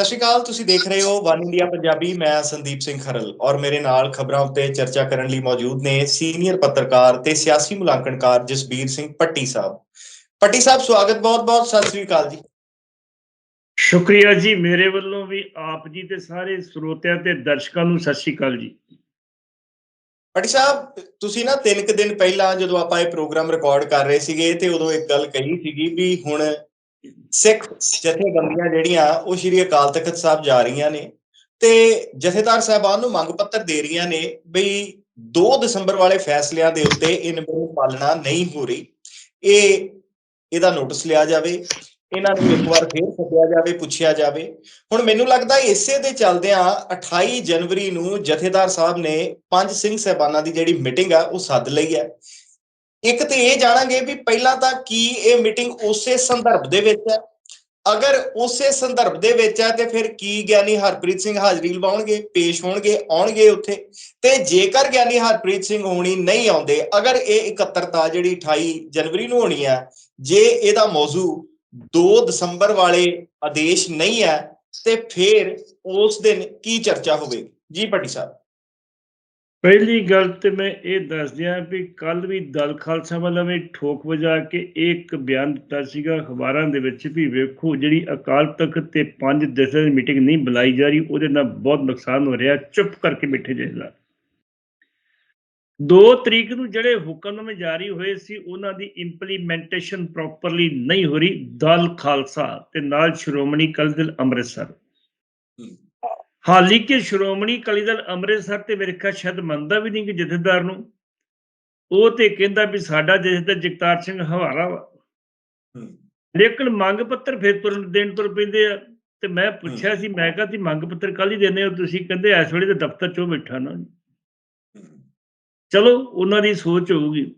ਸਤਿ ਸ਼੍ਰੀ ਅਕਾਲ ਤੁਸੀਂ ਦੇਖ ਰਹੇ ਹੋ ਵਨ ਇੰਡੀਆ ਪੰਜਾਬੀ ਮੈਂ ਸੰਦੀਪ ਸਿੰਘ ਖਰਲ ਔਰ ਮੇਰੇ ਨਾਲ ਖਬਰਾਂ ਉੱਤੇ ਚਰਚਾ ਕਰਨ ਲਈ ਮੌਜੂਦ ਨੇ ਸੀਨੀਅਰ ਪੱਤਰਕਾਰ ਤੇ ਸਿਆਸੀ ਮੁਲਾਂਕਣਕਾਰ ਜਸਬੀਰ ਸਿੰਘ ਪੱਟੀ ਸਾਹਿਬ। ਪੱਟੀ ਸਾਹਿਬ ਸਵਾਗਤ ਬਹੁਤ-ਬਹੁਤ ਸਤਿ ਸ਼੍ਰੀ ਅਕਾਲ ਜੀ। ਸ਼ੁਕਰੀਆ ਜੀ ਮੇਰੇ ਵੱਲੋਂ ਵੀ ਆਪ ਜੀ ਤੇ ਸਾਰੇ ਸਰੋਤਿਆਂ ਤੇ ਦਰਸ਼ਕਾਂ ਨੂੰ ਸਤਿ ਸ਼੍ਰੀ ਅਕਾਲ ਜੀ। ਪੱਟੀ ਸਾਹਿਬ ਤੁਸੀਂ ਨਾ ਤਿੰਨ ਕੁ ਦਿਨ ਪਹਿਲਾਂ ਜਦੋਂ ਆਪਾਂ ਇਹ ਪ੍ਰੋਗਰਾਮ ਰਿਕਾਰਡ ਕਰ ਰਹੇ ਸੀਗੇ ਤੇ ਉਦੋਂ ਇੱਕ ਗੱਲ ਕਹੀ ਸੀਗੀ ਵੀ ਹੁਣ ਸਿੱਖ ਜਥੇਬੰਦੀਆਂ ਜਿਹੜੀਆਂ, ਉਹ ਸ਼੍ਰੀ ਅਕਾਲ ਤਖਤ ਸਾਹਿਬ ਜਾ ਰਹੀਆਂ ਨੇ ਤੇ ਜਥੇਦਾਰ ਸਾਹਿਬਾਨ ਨੂੰ ਮੰਗ ਪੱਤਰ ਦੇ ਰਹੀਆਂ ਨੇ ਬਈ 2 ਦਸੰਬਰ ਵਾਲੇ ਫੈਸਲਿਆਂ ਦੇ ਉੱਤੇ ਇਨ ਪਾਲਣਾ ਨਹੀਂ ਹੋ ਰਹੀ। ਇਹ, ਇਹਦਾ ਨੋਟਿਸ ਲਿਆ ਜਾਵੇ, ਇਹਨਾਂ ਨੂੰ ਇੱਕ ਵਾਰ ਫੇਰ ਸੱਦਿਆ ਜਾਵੇ, ਪੁੱਛਿਆ ਜਾਵੇ। ਹੁਣ ਮੈਨੂੰ ਲੱਗਦਾ ਇਸੇ ਦੇ ਚੱਲਦਿਆਂ 28 ਜਨਵਰੀ ਨੂੰ ਜਥੇਦਾਰ ਸਾਹਿਬ ਨੇ ਪੰਜ ਸਿੰਘ ਸਹਿਬਾਨਾਂ ਦੀ ਜਿਹੜੀ ਮੀਟਿੰਗ ਆ, ਉਹ ਸੱਦ ਲਈ ਹੈ। ਇੱਕ ਤੇ ਇਹ ਜਾਣਾਂਗੇ ਵੀ ਪਹਿਲਾਂ ਤਾਂ ਕੀ ਇਹ ਮੀਟਿੰਗ ਉਸੇ ਸੰਦਰਭ ਦੇ ਵਿੱਚ ਹੈ। ਅਗਰ ਉਸੇ ਸੰਦਰਭ ਦੇ ਵਿੱਚ ਹੈ ਤੇ ਫਿਰ ਕੀ ਗਿਆਨੀ ਹਰਪ੍ਰੀਤ ਸਿੰਘ ਹਾਜ਼ਰੀ ਲਵਾਉਣਗੇ, ਪੇਸ਼ ਹੋਣਗੇ, ਆਉਣਗੇ ਉੱਥੇ। ਤੇ ਜੇਕਰ ਗਿਆਨੀ ਹਰਪ੍ਰੀਤ ਸਿੰਘ ਹੋਣੀ ਨਹੀਂ ਆਉਂਦੇ, ਅਗਰ ਇਹ ਇਕੱਤਰਤਾ ਜਿਹੜੀ 28 ਜਨਵਰੀ ਨੂੰ ਹੋਣੀ ਹੈ, ਜੇ ਇਹਦਾ ਮੌਜੂ 2 ਦਸੰਬਰ ਵਾਲੇ ਆਦੇਸ਼ ਨਹੀਂ ਹੈ, ਤੇ ਫਿਰ ਉਸ ਦਿਨ ਕੀ ਚਰਚਾ ਹੋਵੇਗੀ? ਜੀ ਪੱਟੀ ਸਾਹਿਬ। ਪਹਿਲੀ ਗੱਲ ਤੇ ਮੈਂ ਇਹ ਦੱਸ ਦਿਆਂ ਵੀ ਕੱਲ ਵੀ ਦਲ ਖਾਲਸਾ ਵੱਲੋਂ ਵੀ ਠੋਕ ਵਜਾ ਕੇ ਇੱਕ ਬਿਆਨ ਦਿੱਤਾ ਸੀਗਾ ਅਖਬਾਰਾਂ ਦੇ ਵਿੱਚ ਵੀ ਵੇਖੋ ਜਿਹੜੀ ਅਕਾਲ ਤਖਤ ਤੇ ਪੰਜ ਦਿਨਾਂ ਦੀ ਮੀਟਿੰਗ ਨਹੀਂ ਬੁਲਾਈ ਜਾ ਰਹੀ, ਉਹਦੇ ਨਾਲ ਬਹੁਤ ਨੁਕਸਾਨ ਹੋ ਰਿਹਾ, ਚੁੱਪ ਕਰਕੇ ਬੈਠੇ ਜੇਲਾ 2 ਤਰੀਕ ਨੂੰ ਜਿਹੜੇ ਹੁਕਮ ਜਾਰੀ ਹੋਏ ਸੀ, ਉਹਨਾਂ ਦੀ ਇੰਪਲੀਮੈਂਟੇਸ਼ਨ ਪ੍ਰੋਪਰਲੀ ਨਹੀਂ ਹੋ ਰਹੀ, ਦਲ ਖਾਲਸਾ ਤੇ ਨਾਲ ਸ਼੍ਰੋਮਣੀ ਅਕਾਲੀ ਦਲ ਅੰਮ੍ਰਿਤਸਰ। ਹਾਲੀ ਕਿ ਸ਼੍ਰੋਮਣੀ ਅਕਾਲੀ ਦਲ ਅੰਮ੍ਰਿਤਸਰ ਤੇ ਮੇਰੇ ਖਿਆਲ ਸ਼ਾਇਦ ਮੰਨਦਾ ਵੀ ਨਹੀਂ ਕਿ ਜਥੇਦਾਰ ਨੂੰ। ਉਹ ਤੇ ਕਹਿੰਦਾ ਵੀ ਸਾਡਾ ਜਥੇਦਾਰ ਜਗਤਾਰ ਸਿੰਘ ਹਵਾਲਾ ਵਾ। ਲੇਕਿਨ ਮੰਗ ਪੱਤਰ ਫਿਰ ਤੁਰਨ ਦੇਣ ਤੁਰ ਪੈਂਦੇ ਆ। ਤੇ ਮੈਂ ਪੁੱਛਿਆ ਸੀ ਮੈਂ ਕਿਹਾ ਸੀ ਮੰਗ ਪੱਤਰ ਕੱਲ ਹੀ ਦੇਣੇ ਹੋ? ਤੁਸੀਂ ਕਹਿੰਦੇ ਇਸ ਵੇਲੇ ਤੇ ਦਫ਼ਤਰ ਚੋਂ ਬੈਠਾ ਨਾ। ਚਲੋ ਉਹਨਾਂ ਦੀ ਸੋਚ ਹੋਊਗੀ।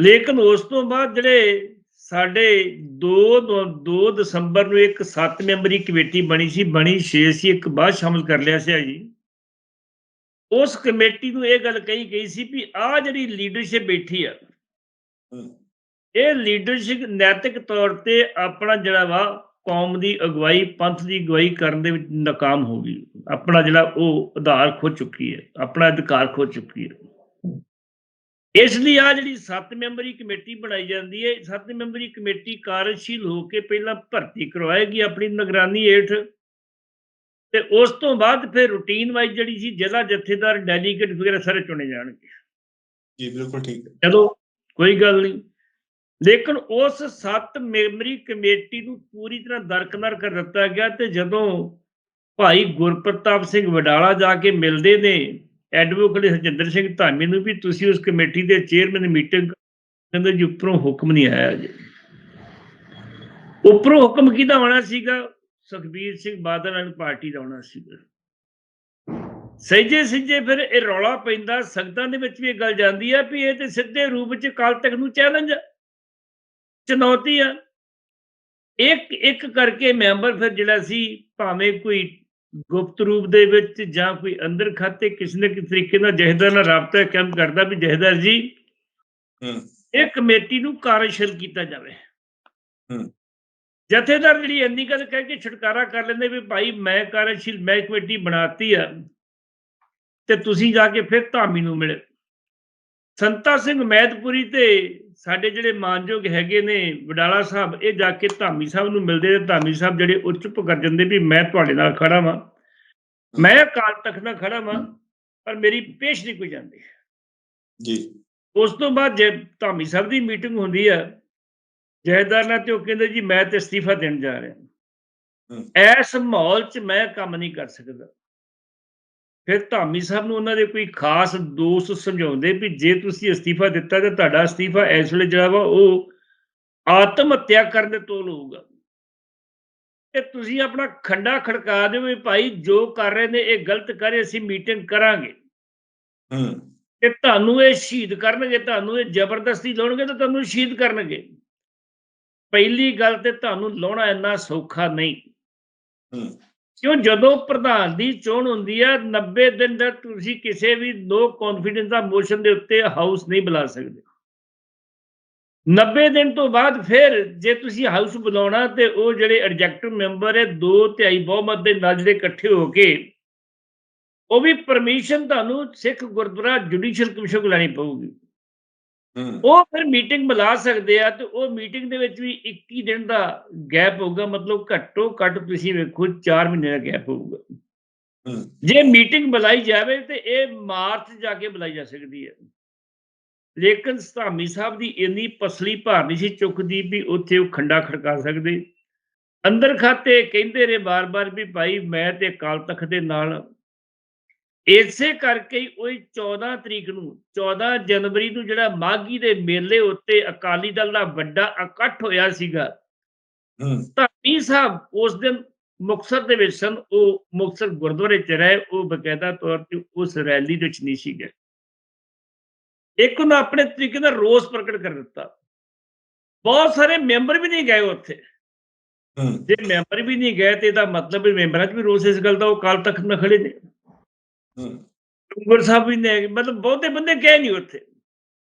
ਲੇਕਿਨ ਉਸ ਤੋਂ ਬਾਅਦ ਜਿਹੜੇ ਸਾਡੇ 2 2 ਦਸੰਬਰ ਨੂੰ ਇੱਕ 7 ਮੈਂਬਰੀ ਕਮੇਟੀ ਬਣੀ ਸੀ ਬਣੀ 6 ਸੀ ਇੱਕ ਬਾਅਦ ਸ਼ਾਮਲ ਕਰ ਲਿਆ ਸੀ ਜੀ। ਉਸ ਕਮੇਟੀ ਨੂੰ ਇਹ ਗੱਲ ਕਹੀ ਗਈ ਸੀ ਵੀ ਆ ਜਿਹੜੀ ਲੀਡਰਸ਼ਿਪ ਬੈਠੀ ਆ ਇਹ ਲੀਡਰਸ਼ਿਪ ਨੈਤਿਕ ਤੌਰ ਤੇ ਆਪਣਾ ਜਿਹੜਾ ਵਾ ਕੌਮ ਦੀ ਅਗਵਾਈ ਪੰਥ ਦੀ ਅਗਵਾਈ ਕਰਨ ਦੇ ਵਿੱਚ ਨਾਕਾਮ ਹੋ ਗਈ। ਆਪਣਾ ਜਿਹੜਾ ਉਹ ਆਧਾਰ ਖੋ ਚੁੱਕੀ ਹੈ ਆਪਣਾ ਅਧਿਕਾਰ ਖੋ ਚੁੱਕੀ ਹੈ। ਇਸ ਲਈ ਆ ਜਿਹੜੀ 7 ਮੈਂਬਰੀ ਕਮੇਟੀ ਬਣਾਈ ਜਾਂਦੀ ਹੈ 7 ਮੈਂਬਰੀ ਕਮੇਟੀ ਕਾਰਜਸ਼ੀਲ ਹੋ ਕੇ ਪਹਿਲਾਂ ਭਰਤੀ ਕਰਵਾਏਗੀ ਆਪਣੀ ਨਿਗਰਾਨੀ ਹੇਠ ਤੇ ਉਸ ਤੋਂ ਬਾਅਦ ਫਿਰ ਰੂਟੀਨ ਵਾਈਜ਼ ਜਿਹੜੀ ਸੀ ਜ਼ਿਲ੍ਹਾ ਜਥੇਦਾਰ ਡੈਲੀਗੇਟ ਵਗੈਰਾ ਸਾਰੇ ਚੁਣੇ ਜਾਣਗੇ। ਜੀ ਬਿਲਕੁਲ ਠੀਕ। ਹੈ ਚਲੋ ਕੋਈ ਗੱਲ ਨਹੀਂ। ਲੇਕਿਨ ਉਸ 7 ਮੈਂਬਰੀ ਕਮੇਟੀ ਨੂੰ ਪੂਰੀ ਤਰ੍ਹਾਂ ਦਰਕਨਾਰ ਕਰ ਦਿੱਤਾ ਗਿਆ ਤੇ ਜਦੋਂ ਭਾਈ ਗੁਰਪ੍ਰਤਾਪ ਸਿੰਘ ਵਡਾਲਾ ਜਾ ਕੇ ਮਿਲਦੇ ਨੇ ਐਡਵੋਕੇਟ ਹਰਜਿੰਦਰ ਸਿੰਘ ਧਾਮੀ ਨੂੰ ਵੀ ਤੁਸੀਂ ਉਸ ਕਮੇਟੀ ਦੇ ਚੇਅਰਮੈਨ ਮੀਟਿੰਗ ਕਹਿੰਦੇ ਜੀ ਉੱਪਰੋਂ ਹੁਕਮ ਨਹੀਂ ਆਇਆ ਜੀ। ਉੱਪਰੋਂ ਹੁਕਮ ਕਿਹਦਾ ਆਉਣਾ ਸੀਗਾ? ਸੁਖਬੀਰ ਸਿੰਘ ਬਾਦਲ ਵਾਲੀ ਪਾਰਟੀ ਦਾ ਆਉਣਾ ਸੀਗਾ। ਸਹਿਜੇ ਸਿੱਜੇ ਫਿਰ ਇਹ ਰੌਲਾ ਪੈਂਦਾ, ਸੰਗਤਾਂ ਦੇ ਵਿੱਚ ਵੀ ਇਹ ਗੱਲ ਜਾਂਦੀ ਆ ਵੀ ਇਹ ਤੇ ਸਿੱਧੇ ਰੂਪ ਚ ਕਾਲ ਤੱਕ ਨੂੰ ਚੈਲੰਜ ਚੁਣੌਤੀ ਆ। ਇੱਕ ਇੱਕ ਕਰਕੇ ਮੈਂਬਰ ਫਿਰ ਜਿਹੜਾ ਸੀ, ਭਾਵੇਂ ਕੋਈ ਗੁਪਤ ਰੂਪ ਦੇ ਵਿੱਚ ਜਾਂ ਕੋਈ ਅੰਦਰ ਖਾਤੇ ਕਿਸੇ ਨਾ ਕਿਸੇ ਤਰੀਕੇ ਨਾਲ ਜਹਦਰ ਨਾਲ ਰਾਬਤਾ ਕੰਮ ਕਰਦਾ ਵੀ ਜਹਦਰ ਜੀ। ਹੂੰ। ਇਹ ਕਮੇਟੀ ਨੂੰ ਕਾਰਜਸ਼ੀਲ ਕੀਤਾ ਜਾਵੇ। ਹੂੰ। ਜਥੇਦਾਰ ਜਿਹੜੀ ਇੰਨੀ ਗੱਲ ਕਹਿ ਕੇ ਛੁਟਕਾਰਾ ਕਰ ਲੈਂਦੇ ਵੀ ਭਾਈ ਮੈਂ ਕਾਰਜਸ਼ੀਲ ਮੈਂ ਕਮੇਟੀ ਬਣਾਤੀ ਆ ਤੇ ਤੁਸੀਂ ਜਾ ਕੇ ਫਿਰ ਧਾਮੀ ਨੂੰ ਮਿਲੇ। ਸੰਤਾ ਸਿੰਘ ਮੈਦਪੁਰੀ ਤੇ ਸਾਡੇ ਜਿਹੜੇ ਮਾਨਯੋਗ ਹੈਗੇ ਨੇ ਵਡਾਲਾ ਸਾਹਿਬ ਇਹ ਜਾ ਕੇ ਧਾਮੀ ਸਾਹਿਬ ਨੂੰ ਮਿਲਦੇ ਤੇ ਧਾਮੀ ਸਾਹਿਬ ਜਿਹੜੇ ਉਹ ਚੁੱਪ ਕਰ ਜਾਂਦੇ ਵੀ ਮੈਂ ਤੁਹਾਡੇ ਨਾਲ ਖੜਾ ਵਾਂ। ਮੈਂ ਅਕਾਲ ਤਖਤ ਨਾਲ ਖੜਾ ਵਾਂ ਪਰ ਮੇਰੀ ਪੇਸ਼ ਨਹੀਂ ਕੋਈ ਜਾਂਦੀ। ਜੀ। ਉਸ ਤੋਂ ਬਾਅਦ ਜੇ ਧਾਮੀ ਸਾਹਿਬ ਦੀ ਮੀਟਿੰਗ ਹੁੰਦੀ ਆ ਜਹੇਦਾਰ ਨਾਲ ਤੇ ਉਹ ਕਹਿੰਦੇ ਜੀ ਮੈਂ ਤੇ ਅਸਤੀਫਾ ਦੇਣ ਜਾ ਰਿਹਾ। ਐਸ ਮਾਹੌਲ 'ਚ ਮੈਂ ਕੰਮ ਨਹੀਂ ਕਰ ਸਕਦਾ। ਫਿਰ ਧਾਮੀ ਸਾਹਿਬ ਨੂੰ ਉਹਨਾਂ ਦੇ ਕੋਈ ਖਾਸ ਦੋਸਤ ਸਮਝਾਉਂਦੇ ਵੀ ਜੇ ਤੁਸੀਂ ਅਸਤੀਫਾ ਦਿੱਤਾ ਤੇ ਤੁਹਾਡਾ ਅਸਤੀਫਾ ਇਸ ਵੇਲੇ ਜਿਹੜਾ ਵਾ ਉਹ ਆਤਮ ਹੱਤਿਆ ਕਰਨ ਦੇ ਤੋਲ ਹੋਊਗਾ। ਤੇ ਤੁਸੀਂ ਆਪਣਾ ਖੰਡਾ ਖੜਕਾ ਦਿਓ ਵੀ ਭਾਈ ਜੋ ਕਰ ਰਹੇ ਨੇ ਇਹ ਗਲਤ ਕਰ ਰਹੇ ਅਸੀਂ ਮੀਟਿੰਗ ਕਰਾਂਗੇ। ਹੂੰ। ਤੇ ਤੁਹਾਨੂੰ ਇਹ ਸ਼ਹੀਦ ਕਰਨਗੇ ਤੁਹਾਨੂੰ ਇਹ ਜ਼ਬਰਦਸਤੀ ਲਾਉਣਗੇ ਤਾਂ ਤੁਹਾਨੂੰ ਸ਼ਹੀਦ ਕਰਨਗੇ। ਪਹਿਲੀ ਗੱਲ ਤੇ ਤੁਹਾਨੂੰ ਲਾਉਣਾ ਇੰਨਾ ਸੌਖਾ ਨਹੀਂ। ਹੂੰ। ਕਿਉਂ ਜਦੋਂ ਪ੍ਰਧਾਨ ਦੀ ਚੋਣ ਹੁੰਦੀ ਹੈ 90 ਦਿਨ ਦਾ ਤੁਸੀਂ ਕਿਸੇ ਵੀ ਨੋ ਕੌਨਫੀਡੈਂਸ ਦਾ ਮੋਸ਼ਨ ਦੇ ਉੱਤੇ ਹਾਊਸ ਨਹੀਂ ਬੁਲਾ ਸਕਦੇ। 90 ਦਿਨ ਤੋਂ ਬਾਅਦ ਫਿਰ ਜੇ ਤੁਸੀਂ ਹਾਊਸ ਬੁਲਾਉਣਾ ਤੇ ਉਹ ਜਿਹੜੇ ਐਡਜੈਕਟਿਵ ਮੈਂਬਰ ਹੈ, ਦੋ ਤਿਹਾਈ ਬਹੁਮਤ ਦੇ ਨਾਲ ਜਿਹੜੇ ਇਕੱਠੇ ਹੋ ਕੇ, ਉਹ ਵੀ ਪਰਮਿਸ਼ਨ ਤੁਹਾਨੂੰ ਸਿੱਖ ਗੁਰਦੁਆਰਾ ਜੁਡੀਸ਼ੀਅਲ ਕਮਿਸ਼ਨ ਕੋਲ ਲੈਣੀ ਪਊਗੀ। ਉਹ ਫਿਰ ਮੀਟਿੰਗ ਬੁਲਾ ਸਕਦੇ ਆ ਤੇ ਉਹ ਮੀਟਿੰਗ ਦੇ ਵਿੱਚ ਵੀ 21 ਦਿਨ ਦਾ ਗੈਪ ਹੋਊਗਾ ਮਤਲਬ ਘੱਟੋ ਘੱਟ ਤੁਸੀਂ ਵੇਖੋ 4 ਮਹੀਨੇ ਦਾ ਗੈਪ ਹੋਊਗਾ। ਜੇ ਮੀਟਿੰਗ ਬੁਲਾਈ ਜਾਵੇ ਤੇ ਇਹ ਮਾਰਚ ਜਾ ਕੇ ਬੁਲਾਈ ਜਾ ਸਕਦੀ ਹੈ। ਲੇਕਿਨ ਧਾਮੀ ਸਾਹਿਬ ਦੀ ਇੰਨੀ ਪਸਲੀ ਭਾਰ ਨਹੀਂ ਸੀ ਚੁੱਕਦੀ ਵੀ ਉੱਥੇ ਉਹ ਖੰਡਾ ਖੜਕਾ ਸਕਦੇ। ਅੰਦਰ ਖਾਤੇ ਕਹਿੰਦੇ ਰਹੇ ਬਾਰ-ਬਾਰ ਵੀ ਭਾਈ ਮੈਂ ਤੇ ਅਕਾਲ ਤਖਤ ਦੇ ਨਾਲ। ਇਸੇ ਕਰਕੇ ਹੀ ਉਹ 14 ਤਰੀਕ ਨੂੰ 14 ਜਨਵਰੀ ਨੂੰ ਜਿਹੜਾ ਮਾਗੀ ਦੇ ਮੇਲੇ ਉੱਤੇ ਅਕਾਲੀ ਦਲ ਦਾ ਵੱਡਾ ਇਕੱਠ ਹੋਇਆ ਸੀਗਾ। ਹੂੰ। ਧਾਮੀ ਸਾਹਿਬ ਉਸ ਦਿਨ ਮੁਕਤਸਰ ਦੇ ਵਿੱਚ ਸਨ ਉਹ ਮੁਕਤਸਰ ਗੁਰਦੁਆਰੇ ਚ ਰਹੇ ਉਹ ਬਕਾਇਦਾ ਤੌਰ ਤੇ ਉਸ ਰੈਲੀ ਦੇ ਵਿੱਚ ਨਹੀਂ ਸੀ ਗਏ ਇੱਕ ਉਹਨਾਂ ਆਪਣੇ ਤਰੀਕੇ ਨਾਲ ਰੋਸ ਪ੍ਰਗਟ ਕਰ ਦਿੱਤਾ। ਬਹੁਤ ਸਾਰੇ ਮੈਂਬਰ ਵੀ ਨਹੀਂ ਗਏ ਉੱਥੇ। ਜੇ ਮੈਂਬਰ ਵੀ ਨਹੀਂ ਗਏ ਤੇ ਇਹਦਾ ਮਤਲਬ ਵੀ ਮੈਂਬਰਾਂ 'ਚ ਵੀ ਰੋਸ ਇਸ ਗੱਲ ਦਾ ਉਹ ਕਾਲ ਤੱਕ ਨਾ ਖੜੇ ਨੇ। ਹੂੰ। ਗੁਰ ਸਾਹਿਬ ਵੀ ਨੇ ਮਤਲਬ ਬਹੁਤੇ ਬੰਦੇ ਗਏ ਨਹੀਂ ਉੱਥੇ।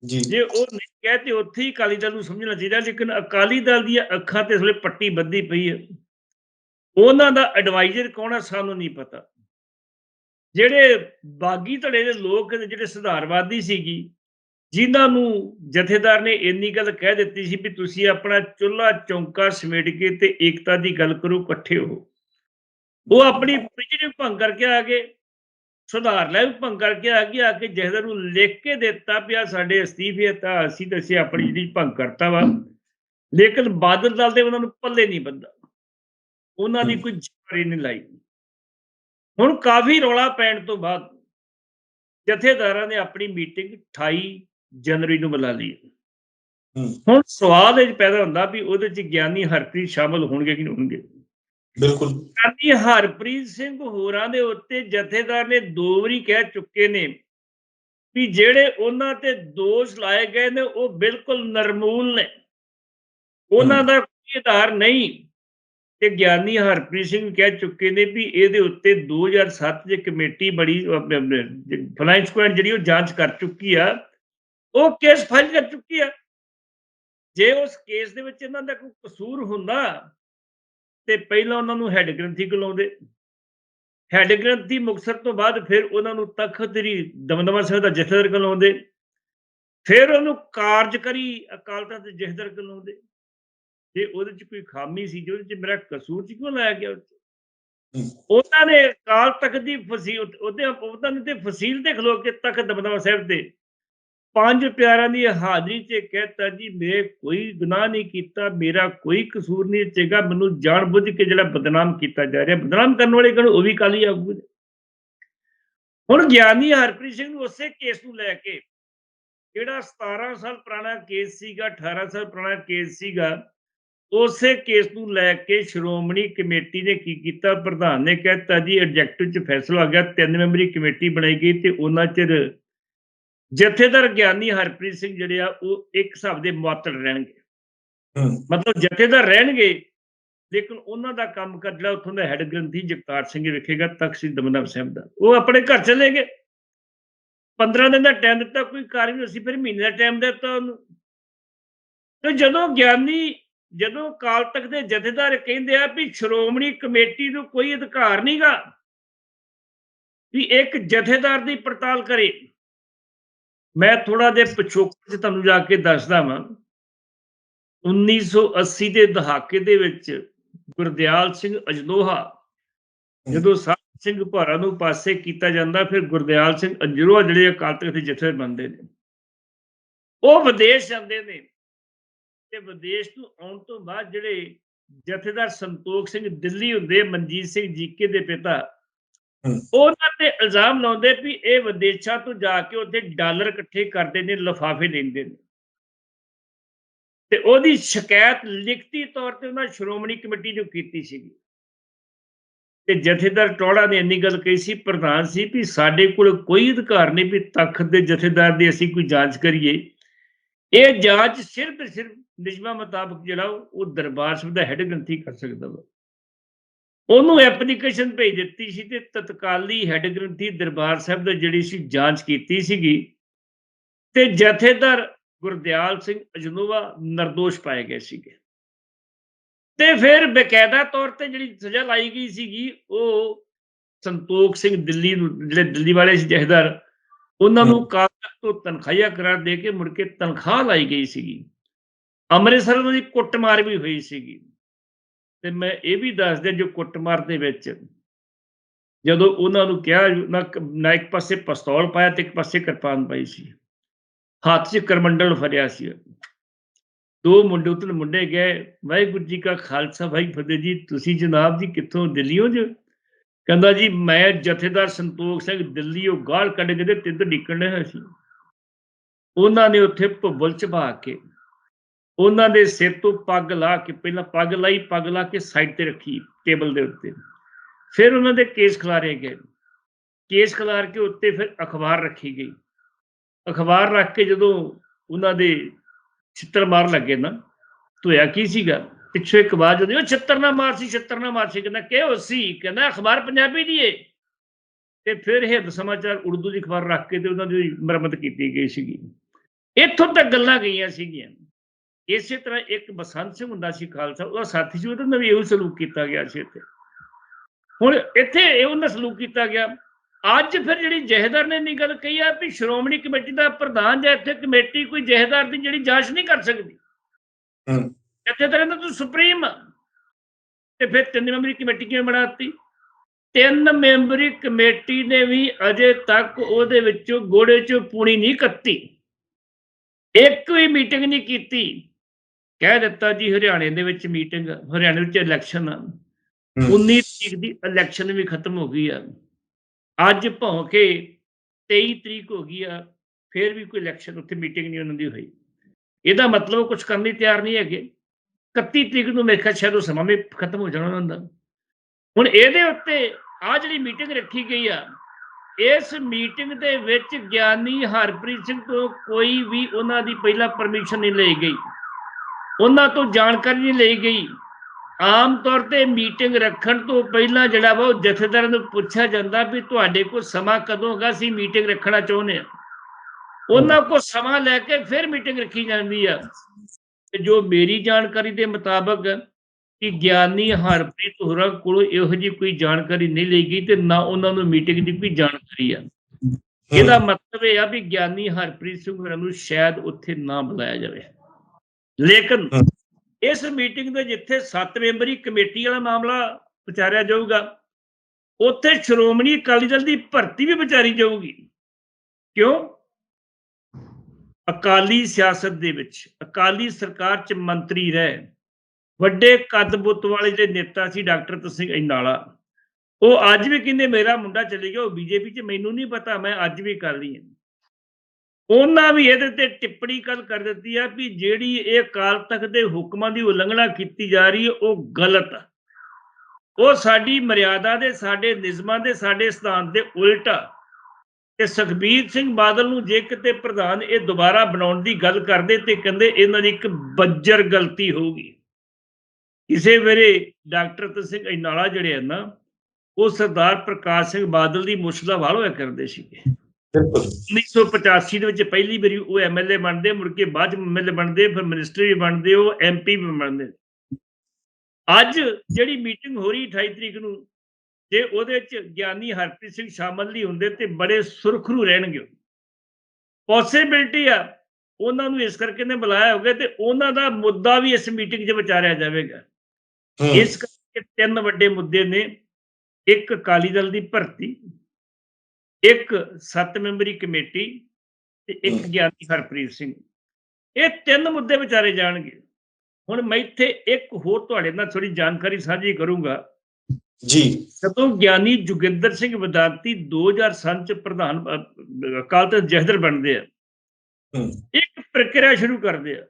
ਜੀ। ਜੇ ਉਹ ਨਹੀਂ ਗਏ ਤੇ ਉੱਥੇ ਹੀ ਅਕਾਲੀ ਦਲ ਨੂੰ ਸਮਝਣਾ ਚਾਹੀਦਾ ਲੇਕਿਨ ਅਕਾਲੀ ਦਲ ਦੀਆਂ ਅੱਖਾਂ ਤੇ ਇਸ ਵੇਲੇ ਪੱਟੀ ਬੱਧੀ ਪਈ ਹੈ। ਉਹਨਾਂ ਦਾ ਐਡਵਾਈਜ਼ਰ ਕੌਣ ਹੈ ਸਾਨੂੰ ਨਹੀਂ ਪਤਾ। ਜਿਹੜੇ ਬਾਗੀ ਧੜੇ ਦੇ ਲੋਕ ਨੇ ਜਿਹੜੇ ਸੁਧਾਰਵਾਦੀ ਸੀਗੀ ਜਿਨ੍ਹਾਂ ਨੂੰ ਜਥੇਦਾਰ ਨੇ ਇੰਨੀ ਗੱਲ ਕਹਿ ਦਿੱਤੀ ਸੀ ਵੀ ਤੁਸੀਂ ਆਪਣਾ ਚੁੱਲ੍ਹਾ ਚੌਂਕਾ ਸਮੇਟ ਕੇ ਤੇ ਏਕਤਾ ਦੀ ਗੱਲ ਕਰੋ ਇਕੱਠੇ ਹੋ। ਉਹ ਆਪਣੀ ਪ੍ਰਿਜਨ ਭੰਗ ਕਰਕੇ ਆ ਗਏ। ਸੁਧਾਰ ਲੈ ਭੰਗ ਕਰਕੇ ਆ ਗਏ ਆ ਕੇ ਜਥੇਦਾਰ ਨੂੰ ਲਿਖ ਕੇ ਦਿੱਤਾ ਪਿਆ ਸਾਡੇ ਅਸਤੀਫੇ ਤਾਂ ਅਸੀਂ ਤਾਂ ਅਸੀਂ ਆਪਣੀ ਜਿਹੜੀ ਭੰਗ ਕਰਤਾ ਵਾ। ਲੇਕਿਨ ਬਾਦਲ ਦਲ ਦੇ ਉਹਨਾਂ ਨੂੰ ਪੱਲੇ ਨਹੀਂ ਬੰਦਾ। ਉਹਨਾਂ ਦੀ। ਕੋਈ ਜ਼ਿੰਮੇਵਾਰੀ ਨਹੀਂ ਲਾਈ। ਹੁਣ ਕਾਫੀ ਰੌਲਾ ਪੈਣ ਤੋਂ ਬਾਅਦ ਜਥੇਦਾਰਾਂ ਨੇ ਆਪਣੀ ਮੀਟਿੰਗ 28 ਜਨਵਰੀ ਨੂੰ ਬੁਲਾ ਲਈ। ਹੁਣ ਸਵਾਲ ਇਹ ਪੈਦਾ ਹੁੰਦਾ ਵੀ ਉਹਦੇ ਚ ਗਿਆਨੀ ਹਰਪ੍ਰੀਤ ਸ਼ਾਮਲ ਹੋਣਗੇ ਕਿ ਨਹੀਂ ਹੋਣਗੇ। ਬਿਲਕੁਲ। ਗਿਆਨੀ ਹਰਪ੍ਰੀਤ ਸਿੰਘ ਹੋਰਾਂ ਦੇ ਉੱਤੇ ਜਥੇਦਾਰ ਨੇ ਦੋ ਵਾਰੀ ਕਹਿ ਚੁੱਕੇ ਨੇ ਵੀ ਜਿਹੜੇ ਉਹਨਾਂ ਤੇ ਦੋਸ਼ ਲਾਏ ਗਏ ਨੇ, ਉਹ ਬਿਲਕੁਲ ਨਰਮੂਲ ਨੇ। ਉਹਨਾਂ ਦਾ ਕੋਈ ਆਧਾਰ ਨਹੀਂ। ਤੇ ਗਿਆਨੀ ਹਰਪ੍ਰੀਤ ਸਿੰਘ ਕਹਿ ਚੁੱਕੇ ਨੇ ਵੀ ਇਹਦੇ ਉੱਤੇ 2007 ਚ ਕਮੇਟੀ ਬੜੀ ਫਲਾਈਂਗ ਸਕੁਐਡ ਜਿਹੜੀ ਉਹ ਜਾਂਚ ਕਰ ਚੁੱਕੀ ਆ, ਉਹ ਕੇਸ ਫਾਈਲ ਕਰ ਚੁੱਕੀ ਆ। ਜੇ ਉਸ ਕੇਸ ਦੇ ਵਿੱਚ ਇਹਨਾਂ ਦਾ ਕੋਈ ਕਸੂਰ ਹੁੰਦਾ ਤੇ ਪਹਿਲਾਂ ਉਹਨਾਂ ਨੂੰ ਹੈੱਡ ਗ੍ਰੰਥੀ ਕੋਲਾਉਂਦੇ। ਹੈੱਡ ਗ੍ਰੰਥੀ ਮੁਕਤਸਰ ਤੋਂ ਬਾਅਦ ਫਿਰ ਉਹਨਾਂ ਨੂੰ ਤਖਤ ਦੀ ਦਮਦਮਾ ਸਾਹਿਬ ਦਾ ਜਥੇਦਾਰ ਕੋਲਾਉਂਦੇ। ਫਿਰ ਉਹਨੂੰ ਕਾਰਜਕਰੀ ਅਕਾਲ ਤਖਤ ਦੇ ਜਥੇਦਾਰ ਕੋਲਾਉਂਦੇ। ਜੇ ਉਹਦੇ ਚ ਕੋਈ ਖਾਮੀ ਸੀ ਜੇ ਉਹਦੇ ਚ ਮੇਰਾ ਕਸੂਰ ਸੀ ਕਿਉਂ ਲਾਇਆ ਗਿਆ। ਉਹਨਾਂ ਨੇ ਅਕਾਲ ਤਖਤ ਦੀ ਫਸੀਲ ਉਹਦੇ ਉਹਨਾਂ ਨੇ ਤੇ ਫਸੀਲ ਤੇ ਖਲੋ ਕੇ ਤਖਤ ਦਮਦਮਾ ਸਾਹਿਬ ਤੇ ਪੰਜ ਪਿਆਰਿਆਂ ਦੀ ਹਾਜ਼ਰੀ 'ਚ ਕਹਿਤਾ ਜੀ, ਮੈਂ ਕੋਈ ਗੁਨਾਹ ਨਹੀਂ ਕੀਤਾ, ਮੇਰਾ ਕੋਈ ਕਸੂਰ ਨਹੀਂ ਚੇਗਾ ਮੈਨੂੰ ਜਾਣ ਬੁੱਝ ਕੇ ਜਿਹੜਾ ਬਦਨਾਮ ਕੀਤਾ ਜਾ ਰਿਹਾ, ਬਦਨਾਮ ਕਰਨ ਵਾਲੇ ਕਿਹੜੇ ਉਹ ਵੀ ਕਾਲੀ ਆਗੂ ਹੁਣ ਗਿਆਨੀ ਹਰਪ੍ਰੀਤ ਸਿੰਘ ਨੂੰ ਉਸੇ ਕੇਸ ਨੂੰ ਲੈ ਕੇ, ਜਿਹੜਾ 17 ਸਾਲ ਪੁਰਾਣਾ ਕੇਸ ਸੀਗਾ 18 ਸਾਲ ਪੁਰਾਣਾ ਕੇਸ ਸੀਗਾ, ਉਸੇ ਕੇਸ ਨੂੰ ਲੈ ਕੇ ਸ਼੍ਰੋਮਣੀ ਕਮੇਟੀ ਨੇ ਕੀ ਕੀਤਾ? ਪ੍ਰਧਾਨ ਨੇ ਕਹਿਤਾ ਜੀ ਐਡਜੈਕਟਿਵ 'ਚ ਫੈਸਲਾ ਆ ਗਿਆ, ਤਿੰਨ ਮੈਂਬਰੀ ਕਮੇਟੀ ਬਣਾਈ ਗਈ ਤੇ ਉਹਨਾਂ ਚਿਰ ਜਥੇਦਾਰ ਗਿਆਨੀ ਹਰਪ੍ਰੀਤ ਸਿੰਘ ਜਿਹੜੇ ਆ ਉਹ ਇੱਕ ਹਿਸਾਬ ਦੇ ਮੁਅੱਤਲ ਰਹਿਣਗੇ। ਮਤਲਬ ਜਥੇਦਾਰ ਰਹਿਣਗੇ ਲੇਕਿਨ ਉਹਨਾਂ ਦਾ ਕੰਮ ਕਰ ਜਿਹੜਾ ਉੱਥੋਂ ਦਾ ਹੈੱਡ ਗ੍ਰੰਥੀ ਜਗਤਾਰ ਸਿੰਘ ਵੇਖੇਗਾ ਤਖਤ ਦਮਦਮਾ ਸਾਹਿਬ ਦਾ। ਉਹ ਆਪਣੇ ਘਰ ਚਲੇਗੇ 15 ਦਿਨ ਦਾ ਟਾਈਮ ਦਿੱਤਾ ਕੋਈ ਕਾਰਜ ਨਹੀਂ ਅਸੀਂ ਫਿਰ ਮਹੀਨੇ ਦਾ ਟਾਈਮ ਦਿੱਤਾ ਉਹਨੂੰ। ਤੇ ਜਦੋਂ ਗਿਆਨੀ ਜਦੋਂ ਕਾਲ ਤੱਕ ਦੇ ਜਥੇਦਾਰ ਕਹਿੰਦੇ ਆ ਵੀ ਸ਼੍ਰੋਮਣੀ ਕਮੇਟੀ ਨੂੰ ਕੋਈ ਅਧਿਕਾਰ ਨਹੀਂਗਾ ਵੀ ਇੱਕ ਜਥੇਦਾਰ ਦੀ ਪੜਤਾਲ ਕਰੇ ਮੈਂ ਥੋੜਾ ਜਿਹਾ ਪਿਛੋਕੜ 'ਚ ਤੁਹਾਨੂੰ ਜਾ ਕੇ ਦੱਸਦਾ ਵਾਂ 1980 ਦੇ ਦਹਾਕੇ ਦੇ ਵਿੱਚ ਗੁਰਦਿਆਲ ਸਿੰਘ ਅਜਨੋਹਾ ਜਦੋਂ ਸਾਹਿਬ ਸਿੰਘ ਭਾਰਾ ਨੂੰ ਪਾਸੇ ਕੀਤਾ ਜਾਂਦਾ ਫਿਰ ਗੁਰਦਿਆਲ ਸਿੰਘ ਅਜਨੋਹਾ ਜਿਹੜੇ ਅਕਾਲ ਤਖਤ ਦੇ ਜਥੇ ਬਣਦੇ ਨੇ ਉਹ ਵਿਦੇਸ਼ ਜਾਂਦੇ ਨੇ ਤੇ ਵਿਦੇਸ਼ ਤੋਂ ਆਉਣ ਤੋਂ ਬਾਅਦ ਜਿਹੜੇ ਜਥੇਦਾਰ ਸੰਤੋਖ ਸਿੰਘ ਦਿੱਲੀ ਹੁੰਦੇ ਮਨਜੀਤ ਸਿੰਘ ਜੀਕੇ ਦੇ ਪਿਤਾ। ਉਹਨਾਂ ਤੇ ਇਲਜ਼ਾਮ ਲਾਉਂਦੇ ਵੀ ਇਹ ਵਿਦੇਸ਼ਾਂ ਤੋਂ ਜਾ ਕੇ ਉੱਥੇ ਡਾਲਰ ਇਕੱਠੇ ਕਰਦੇ ਨੇ, ਲਿਫਾਫੇ ਲੈਂਦੇ ਨੇ। ਤੇ ਉਹਦੀ ਸ਼ਿਕਾਇਤ ਲਿਖਤੀ ਤੌਰ ਤੇ ਉਹਨਾਂ ਸ਼੍ਰੋਮਣੀ ਕਮੇਟੀ ਨੂੰ ਕੀਤੀ ਸੀਗੀ। ਤੇ ਜਥੇਦਾਰ ਟੋੜਾ ਨੇ ਇੰਨੀ ਗੱਲ ਕਹੀ ਸੀ, ਪ੍ਰਧਾਨ ਸੀ ਵੀ ਸਾਡੇ ਕੋਲ ਕੋਈ ਅਧਿਕਾਰ ਨਹੀਂ ਵੀ ਤਖਤ ਦੇ ਜਥੇਦਾਰ ਦੀ ਅਸੀਂ ਕੋਈ ਜਾਂਚ ਕਰੀਏ। ਇਹ ਜਾਂਚ ਸਿਰਫ ਤੇ ਸਿਰਫ ਨਿਯਮਾਂ ਮੁਤਾਬਕ ਜਿਹੜਾ ਉਹ ਦਰਬਾਰ ਸਾਹਿਬ ਦਾ ਹੈੱਡ ਗ੍ਰੰਥੀ ਕਰ ਸਕਦਾ ਵਾ। ਉਹਨੂੰ ਐਪਲੀਕੇਸ਼ਨ ਭੇਜ ਦਿੱਤੀ ਸੀ ਤੇ ਤਤਕਾਲੀ ਹੈੱਡ ਗ੍ਰੰਥੀ ਦਰਬਾਰ ਸਾਹਿਬ ਦਾ ਜਿਹੜੀ ਸੀ ਜਾਂਚ ਕੀਤੀ ਸੀਗੀ ਤੇ ਜਥੇਦਾਰ ਗੁਰਦਿਆਲ ਸਿੰਘ ਅਜਨੂਵਾ ਨਿਰਦੋਸ਼ ਪਾਏ ਗਏ ਸੀਗੇ। ਤੇ ਫਿਰ ਬਕਾਇਦਾ ਤੌਰ ਤੇ ਜਿਹੜੀ ਸਜ਼ਾ ਲਾਈ ਗਈ ਸੀਗੀ ਉਹ ਸੰਤੋਖ ਸਿੰਘ ਦਿੱਲੀ ਨੂੰ ਜਿਹੜੇ ਦਿੱਲੀ ਵਾਲੇ ਸੀ ਜਹਦਰ ਉਹਨਾਂ ਨੂੰ ਕਾਲ ਤੱਕ ਤੋਂ ਤਨਖਾਹਿਆ ਕਰਾਰ ਦੇ ਕੇ ਮੁੜ ਕੇ ਤਨਖਾਹ ਲਾਈ ਗਈ ਸੀਗੀ। ਅੰਮ੍ਰਿਤਸਰ ਦੀ ਕੁੱਟਮਾਰ ਵੀ ਹੋਈ ਸੀਗੀ। ਤੇ ਮੈਂ ਇਹ ਵੀ ਦੱਸ ਦਿਆਂ ਜੋ ਕੁੱਟਮਾਰ ਦੇ ਵਿੱਚ ਜਦੋਂ ਉਹਨਾਂ ਨੂੰ ਕਿਹਾ ਨਾ ਇੱਕ ਪਾਸੇ ਪਿਸਤੌਲ ਪਾਇਆ ਤੇ ਇੱਕ ਪਾਸੇ ਕਿਰਪਾਨ ਪਾਈ ਸੀ। ਹੱਥ 'ਚ ਕਰਮੰਡਲ ਫੜਿਆ ਸੀ। ਦੋ ਮੁੰਡੇ ਉਤਨ ਮੁੰਡੇ ਗਏ, ਵਾਹਿਗੁਰੂ ਜੀ ਕਾ ਖਾਲਸਾ ਭਾਈ ਫਤਿਹ ਜੀ, ਤੁਸੀਂ ਜਨਾਬ ਜੀ ਕਿੱਥੋਂ ਦਿੱਲੀੋਂ ਜੋ? ਕਹਿੰਦਾ ਜੀ, ਮੈਂ ਜਥੇਦਾਰ ਸੰਤੋਖ ਸਿੰਘ ਦਿੱਲੀੋਂ ਗਾਲ ਕੱਢ ਕੇ ਤੇ ਤਿੰਦ ਡਿੱਕਣ ਰਿਹਾ ਸੀ। ਉਹਨਾਂ ਨੇ ਉੱਥੇ ਭੁੱਬਲ ਚਬਾ ਕੇ ਉਹਨਾਂ ਦੇ ਸਿਰ ਤੋਂ ਪੱਗ ਲਾ ਕੇ, ਪਹਿਲਾਂ ਪੱਗ ਲਾਈ, ਪੱਗ ਲਾ ਕੇ ਸਾਈਡ ਤੇ ਰੱਖੀ ਟੇਬਲ ਦੇ ਉੱਤੇ। ਫਿਰ ਉਹਨਾਂ ਦੇ ਕੇਸ ਖਿਲਾਰੇ ਗਏ। ਕੇਸ ਖਿਲਾਰ ਕੇ ਉੱਤੇ ਫਿਰ ਅਖਬਾਰ ਰੱਖੀ ਗਈ। ਅਖਬਾਰ ਰੱਖ ਕੇ ਜਦੋਂ ਉਹਨਾਂ ਦੇ ਛਿੱਤਰ ਮਾਰ ਲੱਗੇ ਨਾ ਧੋਇਆ ਕੀ ਸੀਗਾ? ਪਿੱਛੋਂ ਇੱਕ ਆਵਾਜ਼ ਆਉਂਦੀ ਉਹ ਛਿੱਤਰ ਨਾ ਮਾਰ ਸੀ, ਛਿੱਤਰ ਨਾ ਮਾਰ ਸੀ। ਕਹਿੰਦਾ ਕਿ ਉਹ ਸੀ? ਕਹਿੰਦਾ, ਅਖਬਾਰ ਪੰਜਾਬੀ ਦੀ ਏ। ਤੇ ਫਿਰ ਹਿੰਦ ਸਮਾਚਾਰ ਉਰਦੂ ਦੀ ਅਖਬਾਰ ਰੱਖ ਕੇ ਤੇ ਉਹਨਾਂ ਦੀ ਮੁਰੰਮਤ ਕੀਤੀ ਗਈ ਸੀਗੀ। ਇੱਥੋਂ ਤੱਕ ਗੱਲਾਂ ਗਈਆਂ ਸੀਗੀਆਂ। ਇਸੇ ਤਰ੍ਹਾਂ ਇੱਕ ਬਸੰਤ ਸਿੰਘ ਹੁੰਦਾ ਸੀ ਖਾਲਸਾ ਉਹਦਾ ਸਾਥੀ ਸੀ ਉਹਦੇ ਨਾਲ ਵੀ ਇਹੋ ਸਲੂਕ ਕੀਤਾ ਗਿਆ ਸੀ ਇੱਥੇ। ਹੁਣ ਇੱਥੇ ਇਹ ਉਹਨਾਂ ਸਲੂਕ ਕੀਤਾ ਗਿਆ। ਅੱਜ ਫਿਰ ਜਿਹੜੀ ਜਹੇਦਾਰ ਨੇ ਨੀ ਗੱਲ ਕਹੀ ਆ ਵੀ ਸ਼੍ਰੋਮਣੀ ਕਮੇਟੀ ਦਾ ਪ੍ਰਧਾਨ ਜਾਂ ਇੱਥੇ ਕਮੇਟੀ ਕੋਈ ਜਹੇਦਾਰ ਦੀ ਜਿਹੜੀ ਜਾਂਚ ਨਹੀਂ ਕਰ ਸਕਦੀ। ਹੂੰ। ਇੱਥੇ ਤਾਂ ਕਹਿੰਦਾ ਤੂੰ ਸੁਪਰੀਮ। ਤੇ ਫਿਰ ਤਿੰਨ ਮੈਂਬਰੀ ਕਮੇਟੀ ਕਿਵੇਂ ਬਣਾਤੀ ਤਿੰਨ ਮੈਂਬਰੀ ਕਮੇਟੀ ਨੇ ਵੀ ਅਜੇ ਤੱਕ ਉਹਦੇ ਵਿੱਚੋਂ ਗੋੜੇ ਚੋਂ ਪੂਣੀ ਨਹੀਂ ਕੱਤੀ। ਇੱਕ ਵੀ ਮੀਟਿੰਗ ਨਹੀਂ ਕੀਤੀ। ਕਹਿ ਦਿੱਤਾ ਜੀ ਹਰਿਆਣੇ ਦੇ ਵਿੱਚ ਮੀਟਿੰਗ ਹਰਿਆਣੇ ਵਿੱਚ ਇਲੈਕਸ਼ਨ ਆ ਹੂੰ। 19 ਤਰੀਕ ਦੀ ਇਲੈਕਸ਼ਨ ਵੀ ਖਤਮ ਹੋ ਗਈ ਆ। ਅੱਜ ਭੌਂ ਕੇ 23 ਤਰੀਕ ਹੋ ਗਈ ਆ ਫਿਰ ਵੀ ਕੋਈ ਇਲੈਕਸ਼ਨ ਉੱਥੇ ਮੀਟਿੰਗ ਨਹੀਂ ਉਹਨਾਂ ਦੀ ਹੋਈ। ਇਹਦਾ ਮਤਲਬ ਕੁਝ ਕਰਨ ਲਈ ਤਿਆਰ ਨਹੀਂ ਹੈਗੇ। 31 ਤਰੀਕ ਨੂੰ ਮੇਰੇ ਖਿਆਲ ਸ਼ਾਇਦ ਉਹ ਸਮਾਂ ਵੀ ਖਤਮ ਹੋ ਜਾਣਾ ਉਹਨਾਂ ਦਾ। ਹੁਣ ਇਹਦੇ ਉੱਤੇ ਆ ਜਿਹੜੀ ਮੀਟਿੰਗ ਰੱਖੀ ਗਈ ਆ ਇਸ ਮੀਟਿੰਗ ਦੇ ਵਿੱਚ ਗਿਆਨੀ ਹਰਪ੍ਰੀਤ ਸਿੰਘ ਤੋਂ ਕੋਈ ਵੀ ਉਹਨਾਂ ਦੀ ਪਹਿਲਾਂ ਪਰਮਿਸ਼ਨ ਨਹੀਂ ਲਈ ਗਈ। ਉਹਨਾਂ ਤੋਂ ਜਾਣਕਾਰੀ ਨਹੀਂ ਲਈ ਗਈ। ਆਮ ਤੌਰ ਤੇ ਮੀਟਿੰਗ ਰੱਖਣ ਤੋਂ ਪਹਿਲਾਂ ਜਿਹੜਾ ਵਾ ਉਹ ਜਥੇਦਾਰਾਂ ਨੂੰ ਪੁੱਛਿਆ ਜਾਂਦਾ ਵੀ ਤੁਹਾਡੇ ਕੋਲ ਸਮਾਂ ਕਦੋਂ ਹੈਗਾ ਸੀ ਮੀਟਿੰਗ ਰੱਖਣਾ ਚਾਹੁੰਦੇ ਆ ਉਹਨਾਂ ਕੋਲ ਸਮਾਂ ਲੈ ਕੇ ਫਿਰ ਮੀਟਿੰਗ ਰੱਖੀ ਜਾਂਦੀ ਆ। ਤੇ ਜੋ ਮੇਰੀ ਜਾਣਕਾਰੀ ਦੇ ਮੁਤਾਬਕ ਕਿ ਗਿਆਨੀ ਹਰਪ੍ਰੀਤ ਹੋਰਾਂ ਕੋਲੋਂ ਇਹੋ ਜਿਹੀ ਕੋਈ ਜਾਣਕਾਰੀ ਨਹੀਂ ਲਈ ਗਈ ਤੇ ਨਾ ਉਹਨਾਂ ਨੂੰ ਮੀਟਿੰਗ ਦੀ ਕੋਈ ਜਾਣਕਾਰੀ ਆ। ਇਹਦਾ ਮਤਲਬ ਇਹ ਆ ਵੀ ਗਿਆਨੀ ਹਰਪ੍ਰੀਤ ਸਿੰਘ ਹੋਰਾਂ ਨੂੰ ਸ਼ਾਇਦ ਉੱਥੇ ਨਾ ਬੁਲਾਇਆ ਜਾਵੇ। ਲੇਕਿਨ। ਇਸ ਮੀਟਿੰਗ ਦੇ ਜਿੱਥੇ 7 ਮੈਂਬਰੀ ਕਮੇਟੀ ਵਾਲਾ ਮਾਮਲਾ ਵਿਚਾਰਿਆ ਜਾਊਗਾ ਉੱਥੇ ਸ਼੍ਰੋਮਣੀ ਅਕਾਲੀ ਦਲ ਦੀ ਭਰਤੀ ਵੀ ਵਿਚਾਰੀ ਜਾਊਗੀ। ਕਿਉਂ? ਅਕਾਲੀ ਸਿਆਸਤ ਦੇ ਵਿੱਚ ਅਕਾਲੀ ਸਰਕਾਰ ਚ ਮੰਤਰੀ ਰਹੇ ਵੱਡੇ ਕੱਦ ਬੁੱਤ ਵਾਲੇ ਜਿਹੜੇ ਨੇਤਾ ਸੀ ਡਾਕਟਰ ਤਸਿੰਘ ਇਨਾਲਾ ਉਹ ਅੱਜ ਵੀ ਕਹਿੰਦੇ ਮੇਰਾ ਮੁੰਡਾ ਚਲੇ ਗਿਆ ਉਹ ਬੀਜੇਪੀ ਚ ਮੈਨੂੰ ਨਹੀਂ ਪਤਾ ਮੈਂ ਅੱਜ ਵੀ ਕਰ ਲਈ ਹਾਂ। ਉਹਨਾਂ ਵੀ ਇਹਦੇ ਤੇ ਟਿੱਪਣੀ ਕੱਲ ਕਰ ਦਿੱਤੀ ਆ ਵੀ ਜਿਹੜੀ ਇਹ ਅਕਾਲ ਤਖਤ ਦੇ ਹੁਕਮਾਂ ਦੀ ਉਲੰਘਣਾ ਕੀਤੀ ਜਾ ਰਹੀ ਹੈ, ਉਹ ਗਲਤ ਆ। ਉਹ ਸਾਡੀ ਮਰਿਆਦਾ ਦੇ, ਸਾਡੇ ਨਿਯਮਾਂ ਦੇ, ਸਾਡੇ ਸਿਧਾਂਤ ਦੇ ਉਲਟ ਆ। ਤੇ ਸੁਖਬੀਰ ਸਿੰਘ ਬਾਦਲ ਨੂੰ ਜੇ ਕਿਤੇ ਪ੍ਰਧਾਨ ਇਹ ਦੁਬਾਰਾ ਬਣਾਉਣ ਦੀ ਗੱਲ ਕਰਦੇ ਤੇ ਕਹਿੰਦੇ ਇਹਨਾਂ ਦੀ ਇੱਕ ਬੱਜਰ ਗਲਤੀ ਹੋਊਗੀ ਕਿਸੇ ਵੇਲੇ ਡਾਕਟਰ ਸਿੰਘ ਇਨਾਲਾ ਜਿਹੜੇ ਆ ਨਾ, ਉਹ ਸਰਦਾਰ ਪ੍ਰਕਾਸ਼ ਸਿੰਘ ਬਾਦਲ ਦੀ ਮੁਸ਼ਕਲਾ ਵਾਲ ਹੋਇਆ ਕਰਦੇ ਸੀਗੇ। ਬਿਲਕੁਲ। 1985 ਦੇ ਵਿੱਚ ਪਹਿਲੀ ਵਾਰੀ ਉਹ ਐਮਐਲਏ ਬਣਦੇ ਮੁੜ ਕੇ ਬਾਅਦ ਚ ਐਮਐਲਏ ਬਣਦੇ ਫਿਰ ਮਿਨਿਸਟਰ ਵੀ ਬਣਦੇ ਉਹ ਐਮਪੀ ਵੀ ਬਣਦੇ। ਅੱਜ ਜਿਹੜੀ ਮੀਟਿੰਗ ਹੋ ਰਹੀ 28 ਤਰੀਕ ਨੂੰ ਜੇ ਉਹਦੇ ਚ ਗਿਆਨੀ ਹਰਪ੍ਰੀਤ ਸਿੰਘ ਸ਼ਾਮਲ ਨਹੀਂ ਹੁੰਦੇ ਤੇ ਬੜੇ ਸੁਰਖਰੂ ਰਹਿਣਗੇ ਪੋਸਿਬਿਲਟੀ ਆ ਉਹਨਾਂ ਨੂੰ ਇਸ ਕਰਕੇ ਨੇ ਬੁਲਾਇਆ ਹੋਗਾ ਤੇ ਉਹਨਾਂ ਦਾ ਮੁੱਦਾ ਵੀ ਇਸ ਮੀਟਿੰਗ 'ਚ ਵਿਚਾਰਿਆ ਜਾਵੇਗਾ। ਇਸ ਕਰਕੇ ਤਿੰਨ ਵੱਡੇ ਮੁੱਦੇ ਨੇ ਇੱਕ ਅਕਾਲੀ ਦਲ ਦੀ ਭਰਤੀ ਇੱਕ ਸੱਤ ਮੈਂਬਰੀ ਕਮੇਟੀ ਤੇ ਇੱਕ। ਗਿਆਨੀ ਹਰਪ੍ਰੀਤ ਸਿੰਘ। ਇਹ ਤਿੰਨ ਮੁੱਦੇ ਵਿਚਾਰੇ ਜਾਣਗੇ। ਹੁਣ ਮੈਂ ਇੱਥੇ ਇੱਕ ਹੋਰ ਤੁਹਾਡੇ ਨਾਲ ਥੋੜੀ ਜਾਣਕਾਰੀ ਸਾਂਝੀ ਕਰੂੰਗਾ। ਜੀ। ਜਦੋਂ ਗਿਆਨੀ ਜੁਗਿੰਦਰ ਸਿੰਘ ਵਿਦਾਂਤੀ 2007 ਚ ਪ੍ਰਧਾਨ ਅਕਾਲ ਤਖਤ ਜਹਦਰ ਬਣਦੇ ਆ। ਇੱਕ ਪ੍ਰਕਿਰਿਆ ਸ਼ੁਰੂ ਕਰਦੇ ਆ।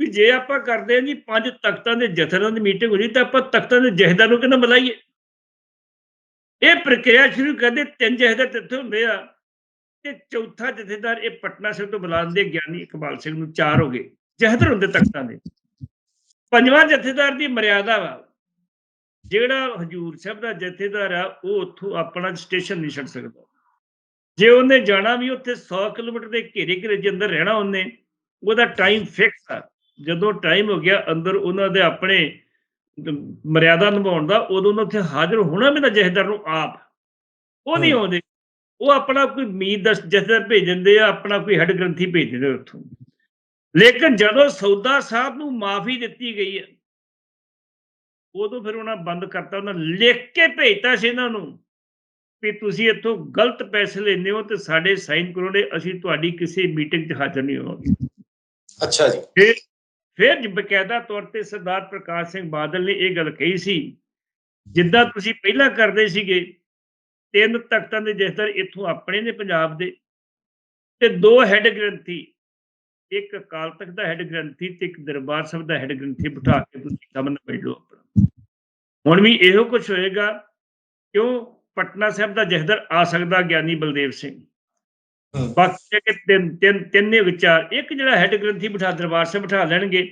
ਵੀ ਜੇ ਆਪਾਂ ਕਰਦੇ ਹਾਂ ਜੀ ਪੰਜ ਤਖਤਾਂ ਦੇ ਜਥੇਦਾਰਾਂ ਦੀ ਮੀਟਿੰਗ ਹੋਣੀ ਤਾਂ ਆਪਾਂ ਤਖਤਾਂ ਦੇ ਜਹੇਦਾਰ ਨੂੰ ਕਿਹਨਾਂ ਬੁਲਾਈਏ? ਇਹ ਪ੍ਰਕਿਰਿਆ ਸ਼ੁਰੂ ਕਰਦੇ ਤਿੰਨ ਜਥੇਦਾਰ ਤਿੱਥੇ ਹੁੰਦੇ ਆ। ਤੇ ਚੌਥਾ ਜਥੇਦਾਰ ਇਹ ਪਟਨਾ ਸਾਹਿਬ ਤੋਂ ਬੁਲਾਉਂਦੇ ਗਿਆਨੀ ਇਕਬਾਲ ਸਿੰਘ ਨੂੰ ਚਾਰ ਹੋ ਗਏ ਜਹੇਦਾਰ ਹੁੰਦੇ ਤਖਤਾਂ ਦੇ। ਪੰਜਵਾਂ ਜਥੇਦਾਰ ਦੀ ਮਰਿਆਦਾ ਵਾ, ਜਿਹੜਾ ਹਜੂਰ ਸਾਹਿਬ ਦਾ ਜਥੇਦਾਰ ਆ, ਉਹ ਉੱਥੋਂ ਆਪਣਾ ਸਟੇਸ਼ਨ ਨਹੀਂ ਛੱਡ ਸਕਦਾ। ਜੇ ਉਹਨੇ ਜਾਣਾ ਵੀ ਉੱਥੇ 100 ਕਿਲੋਮੀਟਰ ਦੇ ਘੇਰੇ ਘੇਰੇ ਦੇ ਅੰਦਰ ਰਹਿਣਾ ਉਹਨੇ, ਉਹਦਾ ਟਾਈਮ ਫਿਕਸ ਆ। ਜਦੋਂ ਟਾਈਮ ਹੋ ਗਿਆ, ਅੰਦਰ ਉਹਨਾਂ ਦੇ ਆਪਣੇ ਮਰਿਆਦਾ ਨਿਭਾਉਣ ਦਾ ਉਦੋਂ ਉਹਨਾਂ ਉੱਥੇ ਹਾਜ਼ਰ ਹੋਣਾ ਵੀ ਨਾ ਜਥੇਦਾਰ ਨੂੰ ਆਪ। ਉਹ ਨਹੀਂ। ਆਉਂਦੇ। ਉਹ ਆਪਣਾ ਕੋਈ ਮੀਤ ਦਾ ਜਥੇਦਾਰ ਭੇਜ ਦਿੰਦੇ ਆ ਆਪਣਾ ਕੋਈ ਹੈਡ ਗ੍ਰੰਥੀ ਭੇਜ ਦਿੰਦੇ ਉੱਥੋਂ। ਲੇਕਿਨ ਜਦੋਂ ਸੌਦਾ ਸਾਹਿਬ ਨੂੰ ਮਾਫੀ ਦਿੱਤੀ ਗਈ ਹੈ ਉਦੋਂ ਫਿਰ ਉਹਨਾਂ ਬੰਦ ਕਰਤਾ ਉਹਨਾਂ ਲਿਖ ਕੇ ਭੇਜਤਾ ਸੀ ਇਹਨਾਂ ਨੂੰ ਵੀ ਤੁਸੀਂ ਇੱਥੋਂ ਗਲਤ ਪੈਸੇ ਲੈਂਦੇ ਹੋ ਤੇ ਸਾਡੇ ਸਾਈਨ ਕਰੋਗੇ ਅਸੀਂ ਤੁਹਾਡੀ ਕਿਸੇ ਮੀਟਿੰਗ 'ਚ ਹਾਜ਼ਰ ਨਹੀਂ ਹੋਵਾਂਗੇ। ਅੱਛਾ ਜੀ। ਫਿਰ ਬਕਾਇਦਾ ਤੌਰ ਤੇ ਸਰਦਾਰ ਪ੍ਰਕਾਸ਼ ਸਿੰਘ ਬਾਦਲ ਨੇ ਇਹ ਗੱਲ ਕਹੀ ਸੀ, ਜਿੱਦਾਂ ਤੁਸੀਂ ਪਹਿਲਾਂ ਕਰਦੇ ਸੀਗੇ, ਤਿੰਨ ਤਖਤਾਂ ਦੇ ਜਥੇਦਾਰ ਇੱਥੋਂ ਆਪਣੇ ਨੇ ਪੰਜਾਬ ਦੇ ਤੇ ਦੋ ਹੈੱਡ ਗ੍ਰੰਥੀ, ਇੱਕ ਅਕਾਲ ਤਖਤ ਦਾ ਹੈੱਡ ਗ੍ਰੰਥੀ ਤੇ ਇੱਕ ਦਰਬਾਰ ਸਾਹਿਬ ਦਾ ਹੈੱਡ ਗ੍ਰੰਥੀ ਬਿਠਾ ਕੇ ਤੁਸੀਂ ਕੰਮ ਨਿਬੇੜ ਲਓ ਆਪਣਾ। ਹੁਣ ਵੀ ਇਹੋ ਕੁਝ ਹੋਏਗਾ, ਕਿਉਂ ਪਟਨਾ ਸਾਹਿਬ ਦਾ ਜਥੇਦਾਰ ਆ ਸਕਦਾ ਗਿਆਨੀ ਬਲਦੇਵ ਸਿੰਘ? ਬਾਕੀ ਕਿ ਤਿੰਨ ਤਿੰਨ, ਤਿੰਨੇ ਵਿਚਾਰ ਇੱਕ ਜਿਹੜਾ ਹੈੱਡ ਗ੍ਰੰਥੀ ਬਿਠਾ, ਦਰਬਾਰ ਸਾਹਿਬ ਬਿਠਾ ਲੈਣਗੇ,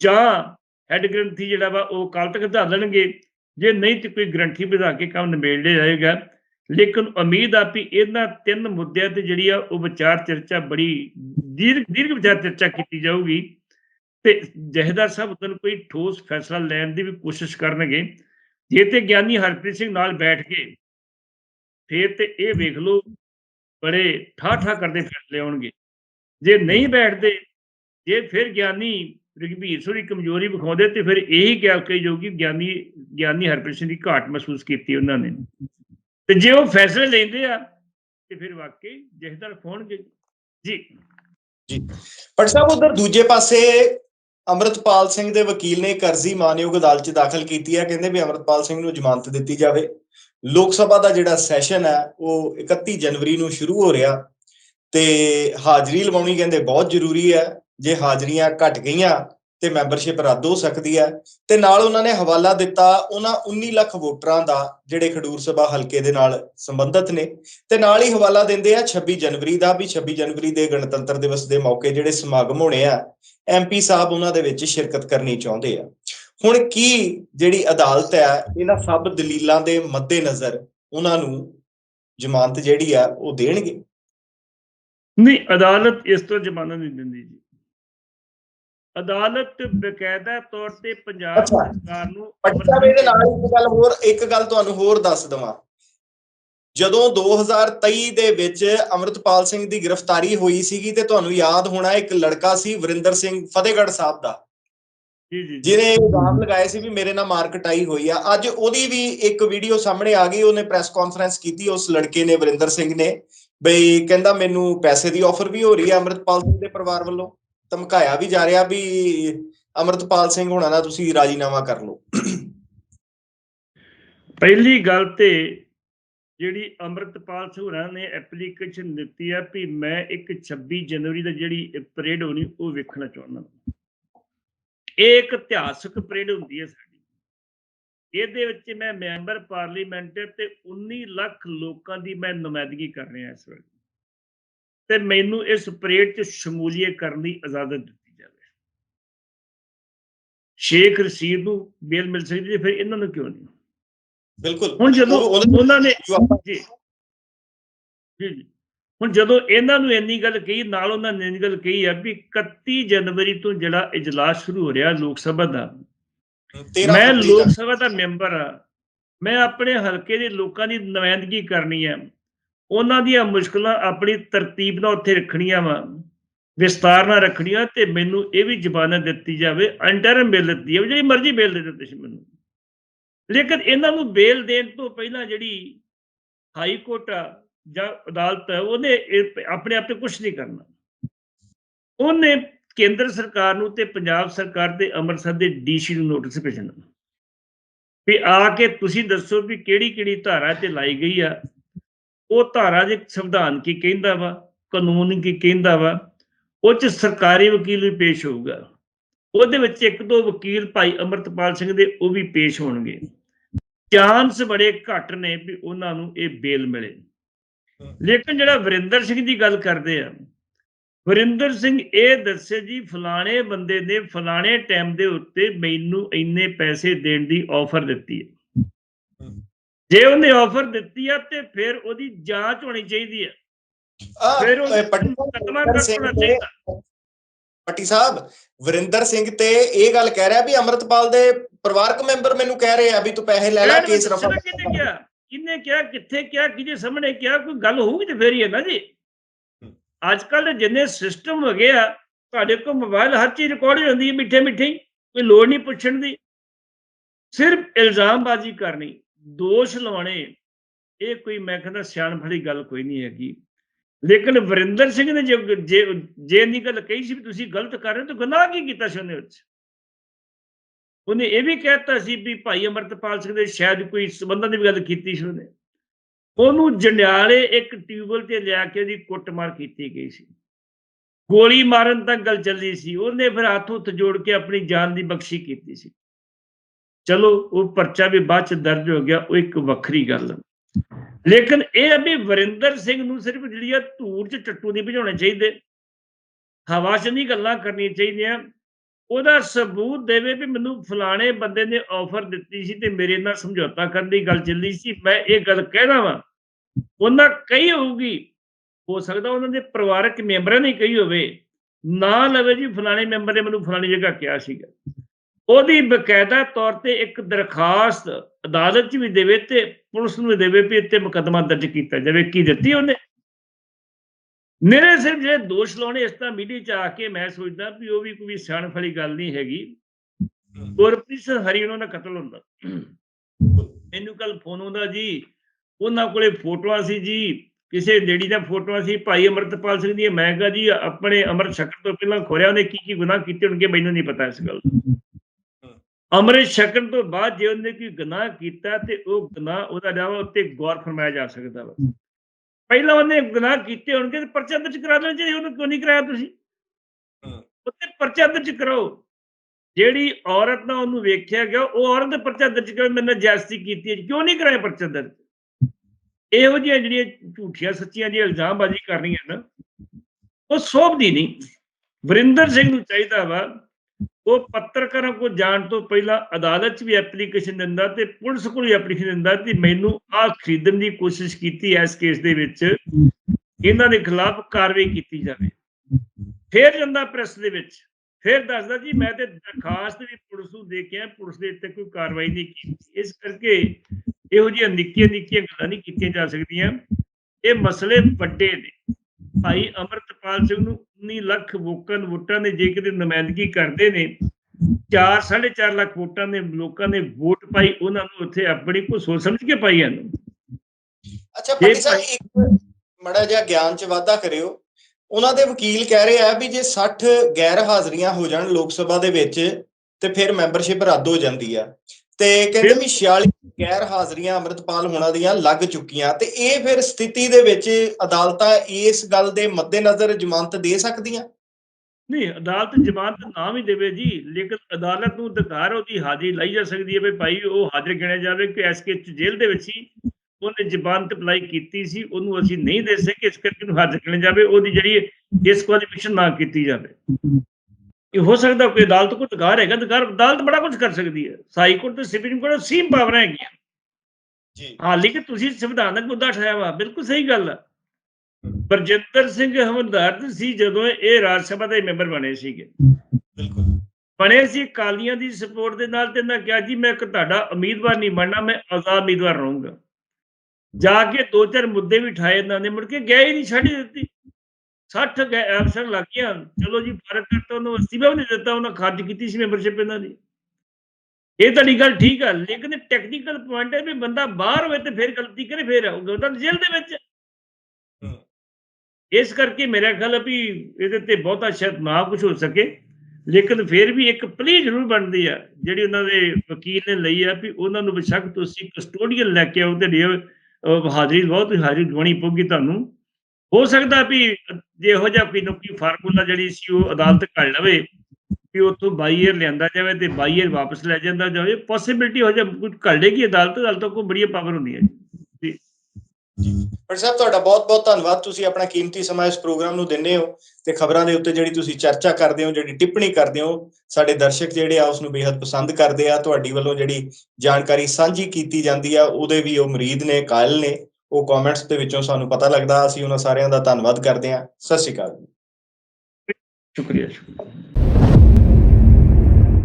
ਜਾਂ ਹੈੱਡ ਗ੍ਰੰਥੀ ਜਿਹੜਾ ਵਾ, ਉਹ ਅਕਾਲ ਤਖਤ ਦਾ ਲੈਣਗੇ, ਜੇ ਨਹੀਂ ਤੇ ਕੋਈ ਗ੍ਰੰਥੀ ਬਿਠਾ ਕੇ ਕੰਮ ਨਿਬੇੜ ਜਾਏਗਾ। ਲੇਕਿਨ ਉਮੀਦ ਆ ਵੀ ਇਹਨਾਂ ਤਿੰਨ ਮੁੱਦਿਆਂ ਤੇ ਜਿਹੜੀ ਆ, ਉਹ ਵਿਚਾਰ ਚਰਚਾ ਬੜੀ ਦੀਰਘ ਦੀਰਘ ਵਿਚਾਰ ਚਰਚਾ ਕੀਤੀ ਜਾਊਗੀ। ਤੇ ਜਹੇਦਾਰ ਸਾਹਿਬ ਉਦੋਂ ਕੋਈ ਠੋਸ ਫੈਸਲਾ ਲੈਣ ਦੀ ਵੀ ਕੋਸ਼ਿਸ਼ ਕਰਨਗੇ। ਜੇ ਤੇ ਗਿਆਨੀ ਹਰਪ੍ਰੀਤ ਸਿੰਘ ਨਾਲ ਬੈਠ ਕੇ, ਫੇਰ ਤੇ ਇਹ ਵੇਖ ਲਓ ਬੜੇ ਠਾਠਾ ਕਰਦੇ ਫੈਸਲੇ ਆਉਣਗੇ ਜੇ ਨਹੀਂ ਬੈਠਦੇ ਜੇ ਫਿਰ ਗਿਆਨੀ ਸਿੰਘ ਦੀ ਕਮਜ਼ੋਰੀ ਵਿਖਾਉਂਦੇ ਤੇ ਫਿਰ ਇਹੀ ਕਿਹਾ ਕਹੀ ਜਾਊਗੀ ਗਿਆਨੀ ਗਿਆਨੀ ਹਰਪ੍ਰੀਤ ਸਿੰਘ ਦੀ ਘਾਟ ਮਹਿਸੂਸ ਕੀਤੀ ਉਹਨਾਂ ਨੇ। ਤੇ ਜੇ ਉਹ ਫੈਸਲੇ ਲੈਂਦੇ ਆ ਤੇ ਫਿਰ ਵਾਕਈ ਜਹੇਦਾਰ ਹੋਣਗੇ। ਜੀ। ਪਰ ਸਾਹਿਬ ਉਧਰ ਦੂਜੇ ਪਾਸੇ ਅਮਰਤਪਾਲ ਸਿੰਘ ਦੇ ਵਕੀਲ ਨੇ ਇੱਕ ਅਰਜ਼ੀ ਮਾਨਯੋਗ ਅਦਾਲਤ 'ਚ ਦਾਖਲ ਕੀਤੀ ਹੈ। ਕਹਿੰਦੇ ਵੀ ਅਮਰਤਪਾਲ ਸਿੰਘ ਨੂੰ ਜ਼ਮਾਨਤ ਦਿੱਤੀ ਜਾਵੇ। ਲੋਕ ਸਭਾ ਦਾ ਜਿਹੜਾ ਸੈਸ਼ਨ ਹੈ, ਉਹ 31 ਜਨਵਰੀ ਨੂੰ ਸ਼ੁਰੂ ਹੋ ਰਿਹਾ ਤੇ ਹਾਜ਼ਰੀ ਲਵਾਉਣੀ ਕਹਿੰਦੇ ਬਹੁਤ ਜ਼ਰੂਰੀ ਹੈ। ਜੇ ਹਾਜ਼ਰੀਆਂ ਘਟ ਗਈਆਂ ਤੇ ਮੈਂਬਰਸ਼ਿਪ ਰੱਦ ਹੋ ਸਕਦੀ ਹੈ ਤੇ ਨਾਲ ਉਹਨਾਂ ਨੇ ਹਵਾਲਾ ਦਿੱਤਾ ਉਹਨਾਂ 19 ਲੱਖ ਵੋਟਰਾਂ ਦਾ, ਜਿਹੜੇ ਖਡੂਰ ਸਭਾ ਹਲਕੇ ਦੇ ਨਾਲ ਸੰਬੰਧਿਤ ਨੇ ਤੇ ਨਾਲ ਹੀ ਹਵਾਲਾ ਦਿੰਦੇ ਆ 26 ਜਨਵਰੀ ਦਾ ਵੀ 26 ਜਨਵਰੀ ਦੇ ਗਣਤੰਤਰ ਦਿਵਸ ਦੇ ਮੌਕੇ ਜਿਹੜੇ ਸਮਾਗਮ ਹੋਣੇ ਆ ਐਮਪੀ ਸਾਹਿਬ ਉਹਨਾਂ ਦੇ ਵਿੱਚ ਸ਼ਿਰਕਤ ਕਰਨੀ ਚਾਹੁੰਦੇ ਆ। ਹੁਣ ਕੀ ਜਿਹੜੀ ਅਦਾਲਤ ਹੈ ਇਹਨਾਂ ਸਭ ਦਲੀਲਾਂ ਦੇ ਮੱਦੇਨਜ਼ਰ ਉਹਨਾਂ ਨੂੰ ਜ਼ਮਾਨਤ ਜਿਹੜੀ ਆ ਉਹ ਦੇਣਗੇ? ਨਹੀਂ ਅਦਾਲਤ ਇਸ ਤੋਂ ਜ਼ਮਾਨਤ ਨਹੀਂ ਦਿੰਦੀ ਜੀ। ਅਦਾਲਤ ਬਕਾਇਦਾ ਤੌਰ ਤੇ ਪੰਜਾਬ। ਸਰਕਾਰ ਨੂੰ ਅੱਛਾ ਇਹਦੇ ਨਾਲ ਇੱਕ ਗੱਲ ਹੋਰ ਇੱਕ ਗੱਲ ਤੁਹਾਨੂੰ ਹੋਰ ਦੱਸ ਦਵਾਂ। ਜਦੋਂ 2023 ਦੇ ਵਿੱਚ ਅਮਰਤਪਾਲ ਸਿੰਘ ਦੀ ਗ੍ਰਿਫਤਾਰੀ ਹੋਈ ਸੀਗੀ ਤੇ ਤੁਹਾਨੂੰ ਯਾਦ ਹੋਣਾ ਇੱਕ ਲੜਕਾ ਸੀ ਵਰਿੰਦਰ ਸਿੰਘ ਫਤਿਹਗੜ੍ਹ ਸਾਹਿਬ ਦਾ। ਜਿਹਨੇ ਇਲਜ਼ਾਮ ਲਗਾਏ ਸੀ ਵੀ ਮੇਰੇ ਨਾਲ ਮਾਰ ਕਟਾਈ ਹੋਈ ਆ। ਅੱਜ ਉਹਦੀ ਵੀ ਇੱਕ ਵੀਡੀਓ ਸਾਹਮਣੇ ਆ ਗਈ ਉਹਨੇ ਪ੍ਰੈਸ ਕਾਨਫਰੰਸ ਕੀਤੀ ਉਸ ਲੜਕੇ ਨੇ ਵਰਿੰਦਰ ਸਿੰਘ ਨੇ ਬਈ ਕਹਿੰਦਾ ਮੈਨੂੰ ਪੈਸੇ ਦੀ ਆਫਰ ਵੀ ਹੋ ਰਹੀ ਆ ਅਮਰਤਪਾਲ ਸਿੰਘ ਦੇ ਪਰਿਵਾਰ ਵੱਲੋਂ। ਧਮਕਾਇਆ ਵੀ ਜਾ ਰਿਹਾ ਵੀ ਅਮਰਤਪਾਲ ਸਿੰਘ ਹੋਣਾ ਦਾ ਤੁਸੀਂ ਰਾਜੀਨਾਮਾ ਕਰ ਲਓ। ਪਹਿਲੀ ਗੱਲ ਤੇ ਜਿਹੜੀ ਅੰਮ੍ਰਿਤਪਾਲ ਸਿੰਘ ਹੋਰਾਂ ਨੇ ਐਪਲੀਕੇਸ਼ਨ ਦਿੱਤੀ ਆ ਵੀ ਮੈਂ ਇੱਕ 26 ਜਨਵਰੀ ਦਾ ਜਿਹੜੀ ਪਰੇਡ ਹੋਣੀ ਉਹ ਵੇਖਣਾ ਚਾਹੁੰਦਾ। ਇਹ ਇੱਕ ਇਤਿਹਾਸਕ ਪਰੇਡ ਹੁੰਦੀ ਹੈ ਸਾਡੀ। ਇਹਦੇ ਵਿੱਚ ਮੈਂ ਮੈਂਬਰ ਪਾਰਲੀਮੈਂਟ ਤੇ 19 ਲੱਖ ਲੋਕਾਂ ਦੀ ਮੈਂ ਨੁਮਾਇੰਦਗੀ ਕਰ ਰਿਹਾ ਇਸ ਵੇਲੇ। ਤੇ ਮੈਨੂੰ ਇਸ ਪਰੇਡ 'ਚ ਸ਼ਮੂਲੀਅਤ ਕਰਨ ਦੀ ਇਜਾਜ਼ਤ ਦਿੱਤੀ ਜਾਵੇ। ਸ਼ੇਖ ਰਸ਼ੀਦ ਨੂੰ ਬੇਲ ਮਿਲ ਸਕਦੀ ਹੈ ਫਿਰ ਇਹਨਾਂ ਨੂੰ ਕਿਉਂ ਨਹੀਂ? ਬਿਲਕੁਲ। ਹੁਣ ਜਦੋਂ ਉਹਨਾਂ ਨੇ ਜੀ ਜੀ। ਹੁਣ ਜਦੋਂ ਇਹਨਾਂ ਨੂੰ ਇੰਨੀ ਗੱਲ ਕਹੀ ਨਾਲ ਉਹਨਾਂ ਨੇ ਇੰਨੀ ਗੱਲ ਕਹੀ ਆ ਵੀ 31 ਜਨਵਰੀ ਤੋਂ ਜਿਹੜਾ ਇਜਲਾਸ ਸ਼ੁਰੂ ਹੋ ਰਿਹਾ ਲੋਕ ਸਭਾ ਦਾ 13 ਮੈਂ ਲੋਕ। ਸਭਾ ਦਾ ਮੈਂਬਰ ਆ। ਮੈਂ ਆਪਣੇ ਹਲਕੇ ਦੇ ਲੋਕਾਂ ਦੀ ਨੁਮਾਇੰਦਗੀ ਕਰਨੀ ਹੈ ਉਹਨਾਂ ਦੀਆਂ ਮੁਸ਼ਕਲਾਂ ਆਪਣੀ ਤਰਤੀਬ ਨਾਲ ਉੱਥੇ ਰੱਖਣੀਆਂ ਵਾ ਵਿਸਤਾਰ ਨਾਲ ਰੱਖਣੀਆਂ ਤੇ ਮੈਨੂੰ ਇਹ ਵੀ ਜ਼ਮਾਨਤ ਦਿੱਤੀ ਜਾਵੇ ਅੰਟਰਮ ਬੇਲ ਦਿੱਤੀ ਜਾਵੇ ਜਿਹੜੀ ਮਰਜ਼ੀ ਬੇਲ ਦੇ ਦਿਓ ਤੁਸੀਂ ਮੈਨੂੰ। ਲੇਕਿਨ ਇਹਨਾਂ ਨੂੰ ਬੇਲ ਦੇਣ ਤੋਂ ਪਹਿਲਾਂ ਜਿਹੜੀ ਹਾਈ ਕੋਰਟ ਆ ਜਾਂ ਅਦਾਲਤ ਹੈ, ਉਹਨੇ ਆਪਣੇ ਆਪ ਤੇ ਕੁਝ ਨਹੀਂ ਕਰਨਾ। ਉਹਨੇ ਕੇਂਦਰ ਸਰਕਾਰ ਨੂੰ ਤੇ ਪੰਜਾਬ ਸਰਕਾਰ ਦੇ ਅੰਮ੍ਰਿਤਸਰ ਦੇ ਡੀਸੀ ਨੂੰ ਨੋਟਿਸ ਭੇਜਣਾ। ਵੀ ਆ ਕੇ ਤੁਸੀਂ ਦੱਸੋ ਵੀ ਕਿਹੜੀ ਕਿਹੜੀ ਧਾਰਾ ਤੇ ਲਾਈ ਗਈ ਆ। ਉਹ ਧਾਰਾ ਦੇ ਸੰਵਿਧਾਨ ਕੀ ਕਹਿੰਦਾ ਵਾ? ਕਾਨੂੰਨ ਕੀ ਕਹਿੰਦਾ ਵਾ? ਉਹ ਚ ਸਰਕਾਰੀ ਵਕੀਲ ਵੀ ਪੇਸ਼ ਹੋਊਗਾ। ਉਹਦੇ ਵਿੱਚ ਇੱਕ ਦੋ ਵਕੀਲ ਭਾਈ ਅਮਰਤਪਾਲ ਸਿੰਘ ਦੇ ਉਹ ਵੀ ਪੇਸ਼ ਹੋਣਗੇ। ਚਾਂਸ ਬੜੇ ਘੱਟ ਨੇ ਵੀ ਉਹਨਾਂ ਨੂੰ ਇਹ ਬੇਲ ਮਿਲੇ। ਲੇਕਿਨ ਜਿਹੜਾ ਵਰਿੰਦਰ ਸਿੰਘ ਦੀ ਗੱਲ ਕਰਦੇ ਆ ਵਰਿੰਦਰ ਸਿੰਘ ਇਹ ਦੱਸੇ ਜੀ ਫਲਾਣੇ ਬੰਦੇ ਨੇ ਫਲਾਣੇ ਟਾਈਮ ਦੇ ਉੱਤੇ ਮੈਨੂੰ ਇੰਨੇ ਪੈਸੇ ਦੇਣ ਦੀ ਆਫਰ ਦਿੱਤੀ ਹੈ। ਜੇ ਉਹਨੇ ਆਫਰ ਦਿੱਤੀ ਆ ਤੇ ਫਿਰ ਉਹਦੀ ਜਾਂਚ ਹੋਣੀ ਚਾਹੀਦੀ ਹੈ। ਫਿਰ ਉਹ ਪੱਟੀ ਚਾਹੀਦਾ। ਸਾਹਿਬ ਵਰਿੰਦਰ ਸਿੰਘ ਤੇ ਇਹ ਗੱਲ ਕਹਿ ਰਿਹਾ ਵੀ ਅਮਰਤਪਾਲ ਦੇ ਪਰਿਵਾਰਕ ਮੈਂਬਰ ਮੈਨੂੰ ਕਹਿ ਰਹੇ ਆ ਵੀ ਤੂੰ ਪੈਸੇ ਲੈ ਲੈ ਕੇਸ ਰਫਾ ਕਿਹਨੇ ਕਿਹਾ ਕਿੱਥੇ ਕਿਹਾ ਕਿਹਦੇ ਸਾਹਮਣੇ ਕਿਹਾ ਕੋਈ ਗੱਲ ਹੋਊਗੀ ਤੇ ਫੇਰ ਹੀ ਹੈ ਨਾ ਜੀ। ਅੱਜ ਕੱਲ ਦੇ ਜਿੰਨੇ ਸਿਸਟਮ ਹੋ ਗਏ ਆ ਤੁਹਾਡੇ ਕੋਲ ਮੋਬਾਈਲ ਹਰ ਚੀਜ਼ ਰਿਕਾਰਡ ਹੋ ਜਾਂਦੀ ਹੈ ਮਿੱਠੇ ਮਿੱਠੇ ਕੋਈ ਲੋੜ ਨਹੀਂ ਪੁੱਛਣ ਦੀ। ਸਿਰਫ ਇਲਜ਼ਾਮਬਾਜ਼ੀ ਕਰਨੀ ਦੋਸ਼ ਲਾਉਣੇ ਇਹ ਕੋਈ ਮੈਂ ਕਹਿੰਦਾ ਸਿਆਣਪ ਵਾਲੀ ਗੱਲ ਕੋਈ ਨਹੀਂ ਹੈਗੀ। ਲੇਕਿਨ ਵਰਿੰਦਰ ਸਿੰਘ ਨੇ ਜੇ ਜੇ ਜੇ ਨਹੀਂ ਗੱਲ ਕਹੀ ਸੀ ਵੀ ਤੁਸੀਂ ਗਲਤ ਕਰ ਰਹੇ ਹੋ ਤਾਂ ਗੁਨਾਹ ਕੀ ਕੀਤਾ ਸੀ ਉਹਨੇ ਵਿੱਚ? ਉਹਨੇ ਇਹ ਵੀ ਕਹਿਤਾ ਸੀ ਵੀ ਭਾਈ ਅਮਰਤਪਾਲ ਸਿੰਘ ਦੇ ਸ਼ਾਇਦ ਕੋਈ ਸਬੰਧਾਂ ਦੀ ਵੀ ਗੱਲ ਕੀਤੀ ਸੀ ਉਹਨੇ। ਉਹਨੂੰ ਜੰਡਿਆਲੇ ਇੱਕ ਟਿਊਬਲ ਤੇ ਲਿਆ ਕੇ ਉਹਦੀ ਕੁੱਟਮਾਰ ਕੀਤੀ ਗਈ ਸੀ। ਗੋਲੀ ਮਾਰਨ ਤੱਕ ਗੱਲ ਚੱਲੀ ਸੀ। ਉਹਨੇ ਫਿਰ ਹੱਥ ਹੁੱਥ ਜੋੜ ਕੇ ਆਪਣੀ ਜਾਨ ਦੀ ਬਖਸ਼ੀ ਕੀਤੀ ਸੀ। ਚਲੋ, ਉਹ ਪਰਚਾ ਵੀ ਬਾਅਦ ਚ ਦਰਜ ਹੋ ਗਿਆ, ਉਹ ਇੱਕ ਵੱਖਰੀ ਗੱਲ ਲੇਕਿਨ ਇਹ ਆ ਵੀ ਵਰਿੰਦਰ ਸਿੰਘ ਨੂੰ ਸਿਰਫ ਜਿਹੜੀ ਆ ਧੂੜ ਚ ਟੱਟੂ ਨਹੀਂ ਭਜਾਉਣੇ ਚਾਹੀਦੇ। ਹਵਾ 'ਚ ਨਹੀਂ ਗੱਲਾਂ ਕਰਨੀਆਂ ਚਾਹੀਦੀਆਂ। ਉਹਦਾ ਸਬੂਤ ਦੇਵੇ ਵੀ ਮੈਨੂੰ ਫਲਾਣੇ ਬੰਦੇ ਨੇ ਆਫਰ ਦਿੱਤੀ ਸੀ ਤੇ ਮੇਰੇ ਨਾਲ ਸਮਝੌਤਾ ਕਰਨ ਦੀ ਗੱਲ ਚੱਲੀ ਸੀ। ਮੈਂ ਇਹ ਗੱਲ ਕਹਿਣਾ ਵਾਂ। ਉਹਨਾਂ ਕਹੀ ਹੋਊਗੀ, ਹੋ ਸਕਦਾ ਉਹਨਾਂ ਦੇ ਪਰਿਵਾਰਕ ਮੈਂਬਰਾਂ ਨੇ ਕਹੀ ਹੋਵੇ, ਨਾ ਲਵੇ ਜੀ, ਫਲਾਣੇ ਮੈਂਬਰ ਨੇ ਮੈਨੂੰ ਫਲਾਣੀ ਜਗ੍ਹਾ ਕਿਹਾ ਸੀਗਾ। ਉਹਦੀ ਬਕਾਇਦਾ ਤੌਰ ਤੇ ਇੱਕ ਦਰਖਾਸਤ ਅਦਾਲਤ 'ਚ ਵੀ ਦੇਵੇ ਤੇ ਪੁਲਿਸ ਨੂੰ ਵੀ ਦੇਵੇ ਵੀ ਇੱਥੇ ਮੁਕੱਦਮਾ ਦਰਜ ਕੀਤਾ ਜਾਵੇ। ਕੀ ਦਿੱਤੀ ਉਹਨੇ? ਮੇਰੇ ਸਿਰਫ ਜਿਹੜੇ ਦੋਸ਼ ਲਾਉਣੇ, ਇਸ ਤਰ੍ਹਾਂ ਮੀਡੀਆ 'ਚ ਆ ਕੇ ਮੈਂ ਸੋਚਦਾ ਵੀ ਉਹ ਵੀ ਕੋਈ ਸਿਆਣਪ ਵਾਲੀ ਗੱਲ ਨਹੀਂ ਹੈਗੀ। ਗੁਰਪ੍ਰੀਤ ਹਰੀ ਉਹਨਾਂ ਦਾ ਕਤਲ ਹੁੰਦਾ। ਮੈਨੂੰ ਕੱਲ ਫੋਨ ਆਉਂਦਾ ਜੀ, ਉਹਨਾਂ ਕੋਲੇ ਫੋਟੋਆਂ ਸੀ ਜੀ, ਕਿਸੇ ਲੇਡੀ ਦਾ ਫੋਟੋਆਂ ਸੀ, ਭਾਈ ਅਮਰਤਪਾਲ ਸਿੰਘ ਦੀ ਮੈਂ ਕਿਹਾ ਜੀ, ਆਪਣੇ ਅਮਰ ਛਕਰ ਤੋਂ ਪਹਿਲਾਂ ਖੋਰਿਆ ਉਹਨੇ ਕੀ ਕੀ ਗੁਨਾਹ ਕੀਤੇ ਹੋਣਗੇ, ਮੈਨੂੰ ਨਹੀਂ ਪਤਾ ਇਸ ਗੱਲ ਦਾ। ਅੰਮ੍ਰਿਤ ਛਕਣ ਤੋਂ ਬਾਅਦ ਜੇ ਉਹਨੇ ਕੋਈ ਗੁਨਾਹ ਕੀਤਾ ਤੇ ਉਹ ਗੁਨਾਹ ਉਹਦਾ ਜਾਵਾ ਉੱਤੇ ਗੌਰ ਫਰਮਾਇਆ ਜਾ ਸਕਦਾ ਵਾ। ਪਹਿਲਾਂ ਉਹਨੇ ਗੁਨਾਹ ਕੀਤੇ ਹੋਣਗੇ ਤੇ ਪਰਚਾ ਦਰਜ ਕਰਾ ਦੇਣਾ ਚਾਹੀਦਾ ਉਹਨੂੰ ਕਿਉਂ ਨਹੀਂ ਕਰਾਇਆ ਤੁਸੀਂ? ਉੱਤੇ ਪਰਚਾ ਦਰਜ ਕਰਾਓ। ਜਿਹੜੀ ਔਰਤ ਨਾਲ ਉਹਨੂੰ ਵੇਖਿਆ ਗਿਆ ਉਹ ਔਰਤ ਦੇ ਪਰਚਾ ਦਰਜ ਕਰੇ ਮੈਨੇ ਜਾਸਤੀ ਕੀਤੀ ਹੈ ਕਿਉਂ ਨਹੀਂ ਕਰਾਇਆ ਪਰਚਾ ਦਰਜ? ਇਹੋ ਜਿਹੀਆਂ ਜਿਹੜੀਆਂ ਝੂਠੀਆਂ ਸੱਚੀਆਂ ਜਿਹੜੀਆਂ ਇਲਜ਼ਾਮਬਾਜ਼ੀ ਕਰ ਰਹੀਆਂ ਨਾ ਉਹ ਸੋਭਦੀ ਨਹੀਂ। ਵਰਿੰਦਰ ਸਿੰਘ ਨੂੰ ਚਾਹੀਦਾ ਵਾ ਉਹ ਪੱਤਰਕਾਰਾਂ ਕੋਲ ਜਾਣ ਤੋਂ ਪਹਿਲਾਂ ਅਦਾਲਤ 'ਚ ਵੀ ਐਪਲੀਕੇਸ਼ਨ ਦਿੰਦਾ ਤੇ ਪੁਲਿਸ ਕੋਲ ਵੀ ਐਪਲੀਕੇਸ਼ਨ ਦਿੰਦਾ ਕਿ ਮੈਨੂੰ ਆਹ ਖਰੀਦਣ ਦੀ ਕੋਸ਼ਿਸ਼ ਕੀਤੀ ਇਸ ਕੇਸ ਦੇ ਵਿੱਚ। ਇਹਨਾਂ ਦੇ ਖਿਲਾਫ ਕਾਰਵਾਈ ਕੀਤੀ ਜਾਵੇ। ਫੇਰ ਜਾਂਦਾ ਪ੍ਰੈਸ ਦੇ ਵਿੱਚ। ਫੇਰ ਦੱਸਦਾ ਜੀ, ਮੈਂ ਤੇ ਦਰਖਾਸਤ ਵੀ ਪੁਲਿਸ ਨੂੰ ਦੇ ਕੇ ਆਇਆ, ਪੁਲਿਸ ਦੇ ਉੱਤੇ ਕੋਈ ਕਾਰਵਾਈ ਨਹੀਂ ਕੀਤੀ। ਇਸ ਕਰਕੇ ਇਹੋ ਜਿਹੀਆਂ ਨਿੱਕੀਆਂ ਨਿੱਕੀਆਂ ਗੱਲਾਂ ਨਹੀਂ ਕੀਤੀਆਂ ਜਾ ਸਕਦੀਆਂ। ਇਹ ਮਸਲੇ ਵੱਡੇ ਨੇ। ਭਾਈ ਅਮਰਤਪਾਲ ਸਿੰਘ ਨੂੰ 19 ਲੱਖ ਵੋਕਾਂ ਵੋਟਾਂ ਨੇ ਜੇ ਕਿਤੇ ਨੁਮਾਇੰਦਗੀ ਕਰਦੇ ਨੇ 4 4.5 ਲੱਖ ਵੋਟਾਂ ਨੇ ਲੋਕਾਂ ਨੇ ਵੋਟ ਪਾਈ ਉਹਨਾਂ ਨੂੰ ਉੱਥੇ ਆਪਣੀ ਕੋ ਸੋਚ ਸਮਝ ਕੇ ਪਾਈ ਹਨ ਅੱਛਾ ਪੱਟੀ ਸਾਹਿਬ ਇੱਕ ਮੜਾ ਜਿਹਾ ਗਿਆਨ ਚ ਵਾਧਾ ਕਰਿਓ। ਉਹਨਾਂ ਦੇ ਵਕੀਲ ਕਹਿ ਰਹੇ ਆ ਵੀ ਜੇ 60 ਗੈਰ ਹਾਜ਼ਰੀਆਂ ਹੋ ਜਾਣ ਲੋਕ ਸਭਾ ਦੇ ਵਿੱਚ ਤੇ ਫਿਰ ਮੈਂਬਰਸ਼ਿਪ ਰੱਦ ਹੋ ਜਾਂਦੀ ਆ। ਤੇ ਕਹਿੰਦੇ ਵੀ 46 ਗੈਰ ਹਾਜ਼ਰੀਆਂ ਅਮਰਤਪਾਲ ਹੋਣਾ ਦੀਆਂ ਲੱਗ ਚੁੱਕੀਆਂ ਤੇ ਇਹ ਫਿਰ ਸਥਿਤੀ ਦੇ ਵਿੱਚ ਅਦਾਲਤਾਂ ਇਸ ਗੱਲ ਦੇ ਮੱਦੇਨਜ਼ਰ ਜ਼ਮਾਨਤ ਦੇ ਸਕਦੀਆਂ? ਨਹੀਂ ਅਦਾਲਤ ਜ਼ਮਾਨਤ ਨਾ ਵੀ ਦੇਵੇ ਜੀ ਲੇਕਿਨ ਅਦਾਲਤ ਨੂੰ ਅਧਿਕਾਰ ਉਹਦੀ ਹਾਜ਼ਰੀ ਲਈ ਜਾ ਸਕਦੀ ਹੈ ਵੀ ਭਾਈ ਉਹ ਹਾਜ਼ਰ ਗਿਣਿਆ ਜਾਵੇ ਕਿ ਐਸਕੇ ਚ ਜੇਲ੍ਹ ਦੇ ਵਿੱਚ ਹੀ ਉਹਨੇ ਜ਼ਮਾਨਤ ਅਪਲਾਈ ਕੀਤੀ ਸੀ ਉਹਨੂੰ ਅਸੀਂ ਨਹੀਂ ਦੇ ਸਕੇ ਇਸ ਕਰਕੇ ਉਹਨੂੰ ਹਾਜ਼ਰ ਗਿਣਿਆ ਜਾਵੇ ਉਹਦੀ ਜਿਹੜੀ ਡਿਸਕੁਆਲੀਫਿਕੇਸ਼ਨ ਨਾ ਕੀਤੀ ਜਾਵੇ। ਇਹ ਹੋ ਸਕਦਾ ਕੋਈ ਅਦਾਲਤ ਕੋਲ ਅਧਿਕਾਰ ਹੈਗਾ ਅਧਿਕਾਰ ਅਦਾਲਤ ਬੜਾ ਕੁਝ ਕਰ ਸਕਦੀ ਹੈ। ਹਾਈ ਕੋਰਟ ਤੇ ਸੁਪਰੀਮ ਕੋਰਟ ਸੀਮ ਪਾਵਰਾਂ ਹੈਗੀਆਂ ਜੀ। ਹਾਂ ਲੇਕਿਨ ਤੁਸੀਂ ਸੰਵਿਧਾਨਕ ਮੁੱਦਾ ਉਠਾਇਆ ਵਾ ਬਿਲਕੁਲ ਸਹੀ ਗੱਲ ਹੈ। ਬਰਜਿੰਦਰ ਸਿੰਘ ਹਮਦਰਦ ਸੀ ਜਦੋਂ ਇਹ ਰਾਜ ਸਭਾ ਦੇ ਮੈਂਬਰ ਬਣੇ ਸੀਗੇ। ਬਿਲਕੁਲ। ਬਣੇ ਸੀ ਕਾਲੀਆਂ ਦੀ ਸਪੋਰਟ ਦੇ ਨਾਲ ਤੇ ਨਾ ਕਿਹਾ ਜੀ ਮੈਂ ਇੱਕ ਤੁਹਾਡਾ ਉਮੀਦਵਾਰ ਨਹੀਂ ਬਣਨਾ ਮੈਂ ਆਜ਼ਾਦ ਉਮੀਦਵਾਰ ਰਹੂੰਗਾ। ਜਾ ਕੇ ਦੋ ਚਾਰ ਮੁੱਦੇ ਵੀ ਠਾਏ ਇਹਨਾਂ ਨੇ ਮੁੜ ਕੇ ਗਏ ਹੀ ਨਹੀਂ ਛੱਡ ਦਿੱਤੀ। 60 ਐਪਸ਼ਨ ਲੱਗੀਆਂ ਚਲੋ ਜੀ ਫ਼ਰਕ ਕਰਤਾ ਉਹਨੂੰ ਅਸਤੀਫਾ ਵੀ ਨਹੀਂ ਦਿੱਤਾ ਉਹਨਾਂ ਖਰਚ ਕੀਤੀ ਸੀ ਮੈਂਬਰਸ਼ਿਪ ਇਹਨਾਂ ਦੀ। ਇਹ ਤੁਹਾਡੀ ਗੱਲ ਠੀਕ ਹੈ ਲੇਕਿਨ ਟੈਕਨੀਕਲ ਪੁਆਇੰਟ ਹੈ ਵੀ ਬੰਦਾ ਬਾਹਰ ਹੋਵੇ ਤੇ ਫਿਰ ਗਲਤੀ ਕਰੇ ਫਿਰ ਉਹ ਤਾਂ ਜੇਲ੍ਹ ਦੇ ਵਿੱਚ। ਇਸ ਕਰਕੇ ਮੇਰਾ ਖਿਆਲ ਹੈ ਵੀ ਇਹਦੇ ਤੇ ਬਹੁਤਾ ਸ਼ਾਇਦ ਨਾ ਕੁਝ ਹੋ ਸਕੇ। ਲੇਕਿਨ ਫਿਰ ਵੀ ਇੱਕ ਪਲੀ ਜ਼ਰੂਰ ਬਣਦੀ ਆ ਜਿਹੜੀ ਉਹਨਾਂ ਦੇ ਵਕੀਲ ਨੇ ਲਈ ਆ ਵੀ ਉਹਨਾਂ ਨੂੰ ਬੇਸ਼ੱਕ ਤੁਸੀਂ ਕਸਟੋਡੀਅਨ ਲੈ ਕੇ ਆਓ ਤੇ ਲਿਓ ਅਹ ਹਾਜ਼ਰੀ ਬਹੁਤ ਹਾਜ਼ਰੀ ਦਵਾਉਣੀ ਪਊਗੀ ਤੁਹਾਨੂੰ। ਹੋ ਸਕਦਾ ਵੀ ਜੇ ਇਹੋ ਜਿਹਾ ਕੋਈ ਨੌਕਰੀ ਫਾਰਮੂਲਾ ਜਿਹੜੀ ਸੀ ਉਹ ਅਦਾਲਤ ਕੱਢ ਲਵੇ ਵੀ ਉੱਥੋਂ ਬਾਈਅਰ ਲਿਆਂਦਾ ਜਾਵੇ ਤੇ ਬਾਈਅਰ ਵਾਪਸ ਲੈ ਜਾਂਦਾ ਜਾਵੇ ਪੋਸਿਬਿਲਿਟੀ ਹੋ ਜਾ ਕੁਝ ਕੱਢੇਗੀ ਅਦਾਲਤ ਅਦਾਲਤ ਕੋਲ ਬੜੀ ਪਾਵਰ ਹੁੰਦੀ ਹੈ ਜੀ। ਪਰ ਸਾਹਿਬ, ਤੁਹਾਡਾ ਬਹੁਤ-ਬਹੁਤ ਧੰਨਵਾਦ। ਤੁਸੀਂ ਆਪਣਾ ਕੀਮਤੀ ਸਮਾਂ ਇਸ ਪ੍ਰੋਗਰਾਮ ਨੂੰ ਦਿੰਦੇ ਹੋ ਤੇ ਖਬਰਾਂ ਦੇ ਉੱਤੇ ਜਿਹੜੀ ਤੁਸੀਂ ਚਰਚਾ ਕਰਦੇ ਹੋ, ਜਿਹੜੀ ਟਿੱਪਣੀ ਕਰਦੇ ਹੋ, ਸਾਡੇ ਦਰਸ਼ਕ ਜਿਹੜੇ ਆ ਉਸ ਨੂੰ ਬੇहद ਪਸੰਦ ਕਰਦੇ ਆ। ਤੁਹਾਡੀ ਵੱਲੋਂ ਜਿਹੜੀ ਜਾਣਕਾਰੀ ਸਾਂਝੀ ਕੀਤੀ ਜਾਂਦੀ ਆ, ਉਹਦੇ ਵੀ ਉਹ ਮਰੀਦ ਨੇ, ਕਾਇਲ ਨੇ ਉਹ ਕਮੈਂਟਸ ਦੇ ਵਿੱਚੋਂ ਸਾਨੂੰ ਪਤਾ ਲੱਗਦਾ, ਅਸੀਂ ਉਹਨਾਂ ਸਾਰਿਆਂ ਦਾ ਧੰਨਵਾਦ ਕਰਦੇ ਹਾਂ। ਸਤਿ ਸ਼੍ਰੀ ਅਕਾਲ ਸ਼ੁਕਰੀਆ ਸ਼ੁਕਰੀਆ।